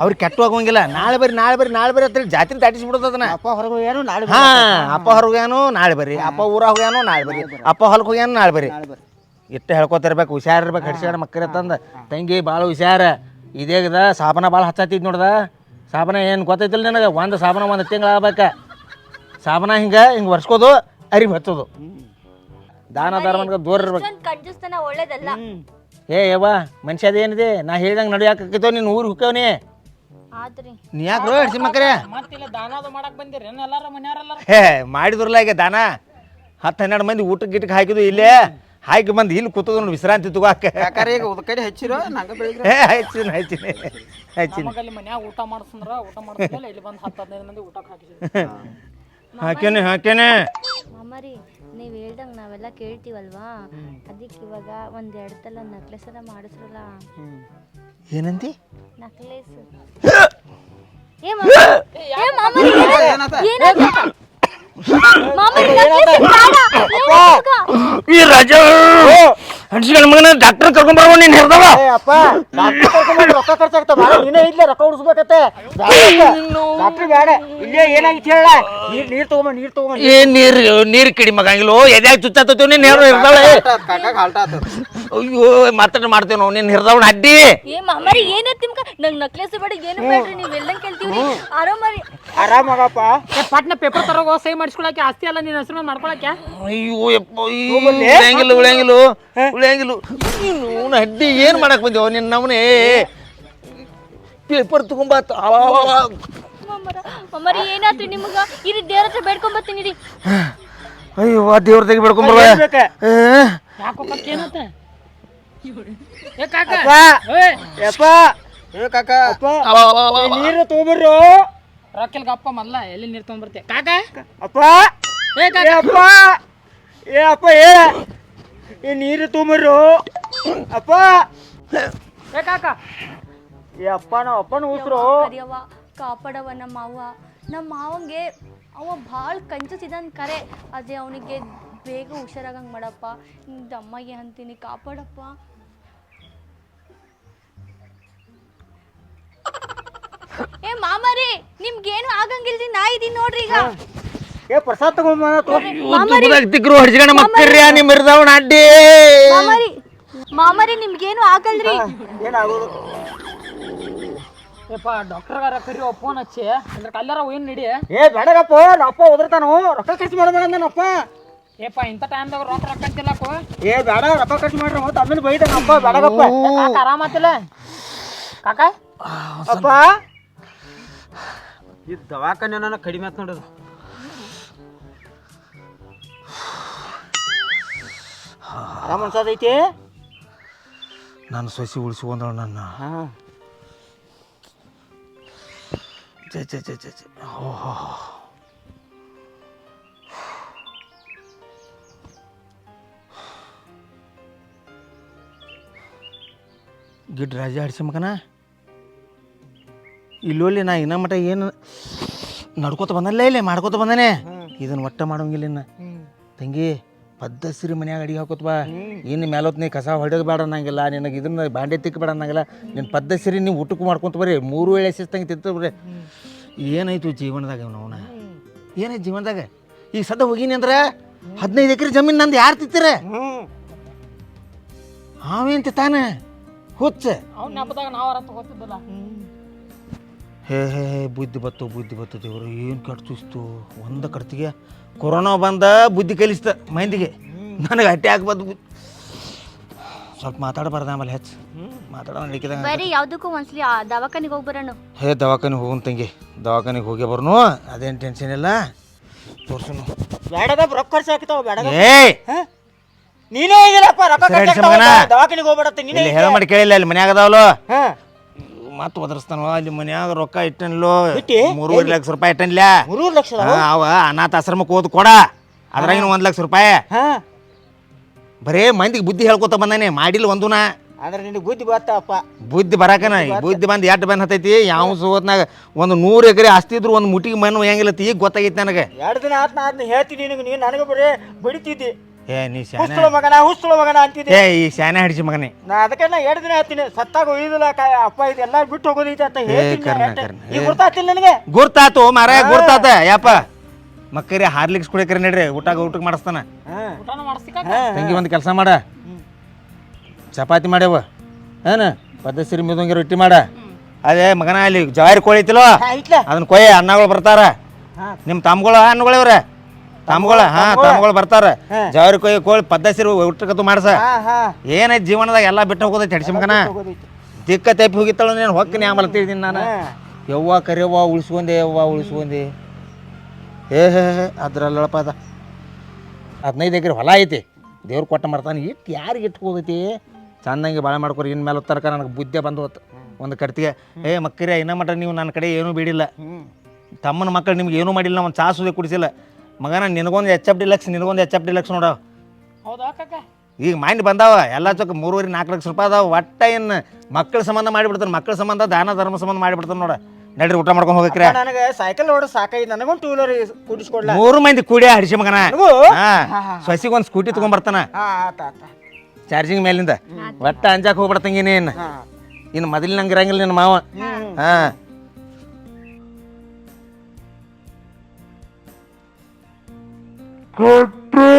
ಅವ್ರಿಗೆ ಕೆಟ್ಟು ಹೋಗಂಗಿಲ್ಲ. ನಾಳೆ ಬರ್ರಿ ನಾಳೆ ಬರ್ರಿ ನಾಳೆ ಬರ್ರಿ ಅಂತೇಳಿ ಜಾತ್ರೆ ದಾಟಿಸ್ಬಿಡೋದು ಅದನ್ನ ಅಪ್ಪ ಹೊರಗೆ ಹೋಗ್ಯಾನು ನಾಳೆ ಹಾ ಅಪ್ಪ ಹೊರಗೆ ಹೋಗ್ಯಾನು ನಾಳೆ ಬರ್ರಿ. ಅಪ್ಪ ಊರ ಹೋಗ್ಯಾನು ನಾಳೆ ಬರ್ರಿ. ಅಪ್ಪ ಹೊಲಕ್ಕೆ ಹೋಗ್ಯಾನು ನಾಳೆ ಬರ್ರಿ. ಇಟ್ಟು ಹೇಳ್ಕೊತಿರ್ಬೇಕು ಹುಷಾರಿರ್ಬೇಕು ಹಡಿಸ್ಯಾಡ ಮಕ್ಕಳ ತಂದ. ತಂಗಿ ಭಾಳ ಹುಷಾರ. ಇದೇಗದ ಸಾಬನ ಭಾಳ ಹಚ್ಚತ್ತಿದ್ ನೋಡ್ದ. ಸಾಬನ ಏನು ಗೊತ್ತೈತಿಲ್ಲ ನನಗೆ? ಒಂದು ಸಾಬನ ಒಂದು ತಿಂಗಳು ಆಗ್ಬೇಕ. ಸಾಬನ ಹಿಂಗೆ ಹಿಂಗೆ ಒರ್ಸ್ಕೋದು ಅರಿವಿ ಹಚ್ಚೋದು ದಾನ ಧರ್ಮ ದೂರ ಇರ್ಬೇಕು. ಕಂಜುಸ್ತನ ಒಳ್ಳೇದಲ್ಲ. ಏ ಯವ್ವ ಮನುಷ್ಯ ಅದೇನಿದೆ ನಾ ಹೇಳ್ದಂಗೆ ನಡಿಯಾಕೈತೋ ನೀನು ಊರು ಹುಕ್ಕವನಿ ಆದ್ರಿ. ನೀ ಯಾಕೆ ಹಡಿಸಿ ಇಲ್ಲ ಮತ್ತಿಲ್ಲ ದಾನದು ಮಾಡಕ್ ಬಂದಿರಿ. ಎಲ್ಲಾರ ಮನ್ಯಾರೆಲ್ಲಾರ? ಹೇ ಮಾಡಿದ್ರಲ್ಲ ಈಗ ದಾನ? ಹತ್ತು ಹನ್ನೆರಡು ಮಂದಿ ಊಟಕ್ಕೆ ಗಿಟಕ್ಕೆ ಹಾಕಿದ್ವು ಇಲ್ಲೇ? ಹಾಕಿ ಬಂದು ಇಲ್ಲಿ ಕೂತದ ನೋಡಿ ವಿಶ್ರಾಂತಿ ತಗೋಕ. ಯಾಕಾರ ಈಗ ಉದಕಡೆ ಹೆಚ್ಚಿರೋ ನಂಗೆ ಬೆಳಿಗ್ಗೆ ಹೇ ಹೆಚ್ಚಿನ ಹೆಚ್ಚಿನ ಹೆಚ್ಚಿನ. ಮನ್ಯಾಗ ಊಟ ಮಾಡಿಸಂದ್ರ ಊಟ ಮಾಡಿದ್ಮೇಲೆ ಇಲ್ಲಿ ಬಂದು ಹತ್ತು ಹದಿನೈದು ಮಂದಿ ಊಟಕ್ಕೆ ಹಾಕಿಸಿದ್ವಿ ಹಾಕೇನೆ ಹಾಕೇನೆ ಮಾಮರಿ ನೀವು ಹೇಳ್ದಂಗೆ ನಾವೆಲ್ಲ ಕೇಳ್ತೀವಲ್ವಾ? ಅದಕ್ಕೆ ಇವಾಗ ಒಂದು ಎರಡು ತಲ ನಕ್ಲೆಸ್ ಎಲ್ಲ ಮಾಡಿಸ್ರಲ್ಲ. ಏನಂತಿ ನಕ್ಲೆಸ್. ಏ ಮಾಮ ಏ ಮಾಮರಿ necklace ಬೇಡ. ಈ ರಾಜ ಮಗನ ಡಾಕ್ಟರ್ ಕರ್ಕೊಂಡ್ ಬರೋ ನೀನ್ ಹಿಡ್ದವ ಏ ಅಪ್ಪ ಡಾಕ್ಟರ್ ಕರ್ಕೊಂಡ್ ರೊಕ್ಕ ಖರ್ಚಾಗ್ತಾವ ನೀನೇ ಇಲ್ಲೇ ರೊಕ್ಕ ಉಳಿಸ್ಬೇಕತ್ತೆ ಡಾಕ್ಟ್ರ್ ಬೇಡ ಇಲ್ಲೇ ಏನಾಗಿತ್ತು ಹೇಳ? ನೀರ್ ನೀರ್ ತಗೊಂಬ ನೀರ್ ತಗೊಂಬ ಏ ನೀರು ನೀರು ಕಡಿಮೆ ಆಗಂಗಿಲ್ಲ ಎದ್ಯಾಗ ಚುಚ್ಚಾತತ್ತೀವಿ ನೀನು ಆತದ ಅಯ್ಯೋ ಮಾತಾಡ ಮಾಡ್ತೇವ್ ನಾವು? ನೀನ್ ಹಿಡ್ದವನ ಅಡ್ಡಿ. ಏ ಮಾಮರಿ ಏನೈತಿ ತಿಮ್ಕ? ನಂಗೆ ನಕ್ಲೆಸ್ ಬೇಡ ಏನು ಬೇಡ್ರಿ ನೀವು ಎಲ್ಲಂಗೆ ಕೇಳ್ತೀವ್ರಿ. ಆರಾಮರಿ ಆರಾಮಾಗಪ್ಪ ಪಟ್ನ ಪೇಪರ್ ತರೋಗ ಸೈ ಮಾಡಿಸ್ಕೊಳಕ್ಕೆ ಆಸ್ತಿ ಅಲ್ಲ ನಿನ್ನ ಹೆಸರು ಮಾಡ್ಕೊಳಕ್ಕೆ? ಅಯ್ಯೋ ಯಪ್ಪ ಉಳಿಯಂಗಿಲ್ಲ ಉಳಿಯಂಗಿಲ್ಲ ನೀನು ಅಡ್ಡಿ ಏನು ಮಾಡಕ್ ಬಂದೇವ ನಿನ್ನ ನಮ್ಮನೆ ಪೇಪರ್ ತಗೊಂಬ ಮಾಮರ ಮಾಮರಿ ಏನಾತ್ರಿ ನಿಮ್ಗ? ಇರಿ ದೇವ್ರ ಹತ್ರ ಬೇಡ್ಕೊಂಡ್ ಬರ್ತೀನಿ ರೀ ಅಯ್ಯೋ ದೇವ್ರ ತೆಗಿ ಬೇಡ್ಕೊಂಬರ್ವ ನೀರು ಬೇಕ? ರೊಕ್ಕಲ್ಗ ಏ ಕಾಕ! ಅಪ್ಪ! ಮಲ್ಲ ಎಲ್ಲಿ ನೀರು ತೊಗೊಂಬರ್ರು ತೊಗೊಂಡ್ಬರ್ತೆ? ಕಾಕ! ಅಪ್ಪ! ಏ ಅಪ್ಪ! ಏ ಅಪ್ಪ ಏ! ಈ ನೀರು ತುಂಬರು ಅಪ್ಪ. ಏ ಅಪ್ಪ ನಾವು ಅಪ್ಪನ ಉಸಿರು ಕಾಪಾಡವ ನಮ್ಮ ಮಾವ. ನಮ್ಮ ಮಾವಂಗೆ ಅವ ಭಾಳ ಕಂಜಸಿದಾನ್ ಕರೆ. ಅದೇ ಅವನಿಗೆ ಬೇಗ ಹುಷಾರಾಗಂಗೆ ಮಾಡಪ್ಪ. ದಮ್ಮಗೆ ಅಂತೀನಿ ಕಾಪಾಡಪ್ಪ. ಏ ಮಾಮರಿ ನಿಮ್ಗೇನು ಆಗಂಗಿಲ್ರಿ? ನಾ ಇದೀನಿ ನೋಡ್ರಿ ಈಗ. ಏ ಪ್ರಸಾದ್ ತಗೊಂಬ ಮಾಮರಿ ತಿಗ್ರು ಹೊಡ್ಸ್ಕೊಂಡ ಮಕ್ಕಳ್ರಿ ನಿಮ್ಮ ಇರ್ದವನ ಅಡ್ಡಿ! ಮಾಮರಿ ಮಾಮರಿ ನಿಮ್ಗೇನು ಆಗಲ್ರಿ? ಏನಾಗೋದು? ಏಪ್ಪ ಡಾಕ್ಟರ್ಗಾರ ಕರಿಯೋ ಫೋನ್ ಹಚ್ಚಿ. ಅಂದ್ರೆ ಕಲ್ಲಾರ ಏನು ನಡಿ? ಏ ಬೇಡಗಪ್ಪ ನಮ್ಮ ಅಪ್ಪ ಹೋದ್ರತಾನು ರೊಕ್ಕ ಖರ್ಚು ಮಾಡಬೇಡ ನನ್ನಪ್ಪ ಏಪ್ಪ ಇಂಥ ಟೈಮ್ದಾಗ ರೊಕ್ಕ ರೊಕ್ಕ ಅಂತಿಲ್ಲಕೋ ಏ ಬೇಡ ರೊಕ್ಕ ಖರ್ಚು ಮಾಡ್ರಿ ಮತ್ತೆ ಆಮೇಲೆ ಬೈದ ಅಪ್ಪ ಬೇಡಗಪ್ಪ. ಆರಾಮತ್ತಿಲ್ಲ ಕಾಕ ಅಪ್ಪ. ಈ ದವಾಖಾನೆ ನನಗೆ ಕಡಿಮೆ ಆತ್ ನೋಡೋದು ಆರಾಮ ಅನ್ಸೋದೈತಿ ನಾನು ಸೊಸಿ ಉಳಿಸ್ಕೊಂಡಳು ನನ್ನ. ಹಾಂ. ಹೋ ಗಿಡ್ ರಾಜ ಆಡಿಸಿ ಮಗನ? ಇಲ್ಲೋಲಿ ನಾ ಇನ್ನ ಮಟ ಏನು ನಡ್ಕೋತ ಬಂದಲ್ಲ ಇಲ್ಲೇ ಮಾಡ್ಕೋತ ಬಂದಾನೆ. ಇದನ್ನ ಒಟ್ಟ ಮಾಡೋಂಗಿಲ್ಲ ಇನ್ನ. ತಂಗಿ ಪದ್ಧಸಿರಿ ಮನ್ಯಾಗ ಅಡಿಗೆ ಹಾಕೋತ್ ಬಾ. ಇನ್ನು ಮೇಲೊತ್ ನೀ ಕಸ ಹೊಡೆದು ಬೇಡ ಅನ್ನಂಗಿಲ್ಲ, ನಿನಗೆ ಇದನ್ನ ಬಾಂಡೆ ತಿಕ್ಕ ಬೇಡ ಅನ್ನಂಗಿಲ್ಲ. ನಿನ್ನ ಪದ್ದಸಿರಿ ನೀವು ಊಟಕ್ಕೆ ಮಾಡ್ಕೊಂತ ಬರೀ, ಮೂರು ವೇಳೆ ಸಿಸ್ತಂಗೆ ತಿಂತ ಬರ್ರಿ ಏನಾಯ್ತು ಜೀವನದಾಗ ಅವನ? ಏನಾಯ್ತು ಜೀವನದಾಗ? ಈಗ ಸದ್ದ ಹೋಗಿನಿ ಅಂದ್ರೆ ಹದಿನೈದು ಎಕರೆ ಜಮೀನು ನಂದು ಯಾರು ತಿತ್ತೀರ ಅವೇನ್ ತಾನೆ? ಹುಚ್ಚ. ಅವ್ನ ನೆಪದಾಗ ನಾವಾರ ತಗೋತಿದ್ದಲ್ಲ ಹೇ ಹೇ ಹೇ ಬುದ್ಧಿ ಬತ್ತು ಬುದ್ಧಿ ಬತ್ತು ದೇವರು ಏನು ಕಟ್ ಚುಸ್ತು ಒಂದು ಕಟ್ತಿಗೆ ಕೊರೋನಾ ಬಂದ ಬುದ್ಧಿ ಕಲಿಸ್ತ ಮೈಂದಿಗೆ. ನನಗೆ ಅಟ್ಟಿ ಹಾಕ್ಬಾರ್ದು ಬುದ್ಧಿ. ಸ್ವಲ್ಪ ಮಾತಾಡಬಾರ್ದು ಆಮೇಲೆ ಹೆಚ್ಚು. ಮಾತಾಡೋಣ ಬರೀ ಯಾವ್ದಕ್ಕೂ ಒಂದ್ಸಲಿ ಆ ದವಾಖಾನಿಗೆ ಹೋಗಿ ಬರೋಣ. ಹೇ ದವಾಖಾನಿಗೆ ಹೋಗೋಣ ತಂಗಿ. ದವಾಖಾನಿಗೆ ಹೋಗಿ ಬರ್ನು ಅದೇನು ಟೆನ್ಷನ್ ಇಲ್ಲ. ತೋರ್ಸುನು. ಬೇಡದ ರೊಕ್ಕ ಖರ್ಚು ಹಾಕ್ತಾವ ಬೇಡ ಏ! ನೀನೇ ಇದಿಲ್ಲಪ್ಪ ರೊಕ್ಕ ಸರಿ, ಖರ್ಚು ಸರಿ, ಮಗನ. ದವಾಖಾನಿಗೆ ಹೋಗ್ಬೇಡತ್ತೆ ನೀನೇ ಇಲ್ಲಿ ಹೇಳ ಮಾಡಿ ಕೇಳಿಲ್ಲ ಅಲ್ಲಿ ಮನ್ಯಾಗ ಅದಾವಲ್ಲ? ಹಾಂ. ಮತ್ತೆ ಒದರ್ಸ್ತಾನ? ಅಲ್ಲಿ ಮನ್ಯಾಗ ರೊಕ್ಕ ಇಟ್ಟನ್ಲೋ? ಇಟ್ಟಿ? ಮೂರುವರೆ ಲಕ್ಷ ರೂಪಾಯಿ ಇಟ್ಟನ್ಲ? ಮೂರು ಲಕ್ಷ ಹಾ, ಅವ ಅನಾಥ ಆಶ್ರಮಕ್ಕೆ ಓದ್ ಕೊಡ. ಅದ್ರಾಗಿನ ಒಂದ್ ಲಕ್ಷ ರೂಪಾಯಿ. ಹಾಂ. ಬರೇ ಮಂದಿಗೆ ಬುದ್ಧಿ ಹೇಳ್ಕೊತ ಬಂದಾನೆ ಮಾಡಿಲ್ಲ ಒಂದು ಅಂದ್ರೆ ನಿನಗೆ ಬುದ್ಧಿ ಬತ್ತಪ್ಪ ಬುದ್ಧಿ ಬರಾಕನ ಬುದ್ಧಿ ಬಂದು ಎಟ್ ಬಂದ್ ಹತ್ತೈತಿ? ಯಾವ ಸೋತ್ನಾಗ ಒಂದು ನೂರು ಎಕರೆ ಆಸ್ತಿ ಇದ್ರು ಒಂದು ಮುಟ್ಟಿಗೆ ಮಣ್ಣು ಹೆಂಗಿಲ್ಲತಿ ಈಗ ಗೊತ್ತಾಗೈತಿ ನನಗೆ. ಎರಡು ದಿನ ಆತ್ಮ ಆದ್ನ ಹೇಳ್ತೀನಿ ನಿನಗೆ ನೀನು ನನಗೆ ಬರೀ ಬಡಿತಿದ್ದಿ. ಏ ನೀ ಶಾನೆ ಹುಸ್ತುಳ ಮಗನ ಹುಸ್ತುಳ ಮಗನ ಅಂತಿದ್ದೆ. ಏ ಈ ಶಾನೆ ಹಡಿಸಿ ಮಗನೇ. ನಾ ಅದಕ್ಕೆ ನಾ ಎರಡು ದಿನ ಹೇಳ್ತೀನಿ ಸತ್ತಾಗ ಒಯ್ದಿಲ್ಲ ಕಾಯ ಅಪ್ಪ ಇದೆಲ್ಲ ಬಿಟ್ಟು ಹೋಗೋದೈತೆ ಅಂತ ಹೇಳ್ತೀನಿ ಕರ್ನ, ನಾ ಎಷ್ಟ್- ಕರ್ನ. ಈಗ ಗೊತ್ತಾಗ್ತಿಲ್ಲ ನನಗೆ? ಗುರ್ತಾತು ಮಾರ ಗುರ್ತಾತ. ಯಪ್ಪ ಮಕ್ಕರಿ ಹಾರ್ಲಿಕ್ಸ್ ಕುಡಿಯಕ್ರಿ ನಡ್ರಿ. ಊಟಕ್ಕೆ ಊಟಕ್ಕೆ ಮಾಡಿಸ್ತಾನ. ಊಟನ ಮಾಡಿಸ್ತಿಕ ತಂಗಿ ಒಂದು ಕೆಲಸ ಮಾಡ. ಚಪಾತಿ ಮಾಡ್ಯವ. ಏನ? ಪದ್ಧತಿ ಮಿದಂಗೆ ರೊಟ್ಟಿ ಮಾಡ. ಅದೇ ಮಗನ ಅಲ್ಲಿ ಜವಾರಿ ಕೋಳಿ ಐತಿಲ್ವ? ಐತ್ಲ ಅದನ್ನ ಕೊಯ್ಯ ಅನ್ನಗಳು ಬರ್ತಾರ. ಹಾ. ನಿಮ್ಮ ತಮ್ಗಳು ಅನ್ನಗಳು ಇವ್ರ. ತಮ್ಗಳ ಹಾ ತಮ್ಗಳು. ಬರ್ತಾರ. ಜವಾರಿ ಕೊಯ್ ಕೋಳಿ ಪದ್ದಸಿರು ಊಟಕ್ಕತ್ತು ಮಾಡ್ಸ. ಏನೈತ್ ಜೀವನದಾಗ ಎಲ್ಲಾ ಬಿಟ್ಟು ಹೋಗೋದೈತಿ ಹಡ್ಸಿ ಮಗನ ಹೋಗೋದೈತಿ. ದಿಕ್ಕ ತೆಪ್ಪಿ ಹೋಗಿತ್ತಳು ನೀನು ಹೊಕ್ಕನಿ ಆಮೇಲೆ ತಿಳಿದೀನಿ ನಾನು. ಯವ್ವ ಕರಿಯವ್ವ ಉಳಿಸ್ಕೊಂಡೆ ಯವ್ವ ಉಳಿಸ್ಕೊಂಡೆ. ಏ ಹೇ ಹೇ ಅದ್ರಲ್ಲಪ್ಪ ಅದ. ಹದಿನೈದು ಎಕರೆ ಹೊಲ ಐತಿ. ದೇವ್ರು ಕೊಟ್ಟ ಮಾಡ್ತಾನೆ ಇಟ್ಟು ಯಾರಿಗೆ ಇಟ್ಟು ಹೋಗೈತಿ ಚಂದಂಗೆ ಬಾಳೆ ಮಾಡ್ಕೊರಿ ಇನ್ನು ಮೇಲೆ ತನಕ ನನಗೆ ಬುದ್ಧಿ ಬಂದು ಹೋತು. ಒಂದು ಕಡ್ತಿಗೆ ಏ ಮಕ್ಕರಿ ಇನ್ನ ಮಟ ನೀವು ನನ್ನ ಕಡೆ ಏನೂ ಬಿಡಿಲ್ಲ. ತಮ್ಮನ ಮಕ್ಕಳು ನಿಮ್ಗೆ ಏನೂ ಮಾಡಿಲ್ಲ ಒಂದು ಚಾಸುದೇ ಕುಡಿಸಿಲ್ಲ. ಮಗನ ನಿನಗೊಂದು ಎಚ್ ಎಫ್ ಡಿ ಲಕ್ಷ ನಿನಗೊಂದು ಎಚ್ ಎಫ್ ಡಿ ಲಕ್ಷ ನೋಡು. ಹೌದಾ ಕಾಕ ಈಗ ಮೈಂಡ್ ಬಂದಾವ ಎಲ್ಲ ಚೊಕ್ಕ ಮೂರುವರೆ ನಾಲ್ಕು ಲಕ್ಷ ರೂಪಾಯಿ ಅದಾವ ಒಟ್ಟ ಏನು ಮಕ್ಕಳ ಸಂಬಂಧ ಮಾಡಿಬಿಡ್ತಾರೆ ಮಕ್ಕಳ ಸಂಬಂಧ ದಾನ ಧರ್ಮ ಸಂಬಂಧ ಮಾಡಿಬಿಡ್ತಾರೆ ನೋಡ. ನಡ್ರಿ ಊಟ ಮಾಡ್ಕೊಂಡು ಹೋಗಕ್ರೆ ನನಗೆ ಸೈಕಲ್ ಓಡ ಸಾಕೈತಿ ನನಗೊಂದು ಟೂ ವೀಲರ್ ಕೂಡಿಸ್ಕೊಡ್ಲ? ಮೂರು ಮಂದಿ ಕೂಡಿ ಹಡಿಸಿ ಮಗನ. ಸೊಸಿಗೆ ಒಂದು ಸ್ಕೂಟಿ ಆತ ಚಾರ್ಜಿಂಗ್ ಮೇಲಿಂದ. ಒಟ್ಟ ಅಂಜಾಕ್ ಹೋಗ್ಬಿಡ್ತಂಗೆ ನೀನು ಹಾಂ. ಇನ್ನು ಮೊದಲಿನಂಗೆ ಇರಂಗಿಲ್ಲ ನಿನ್ನ ಮಾವ. ಹಾ. கற்று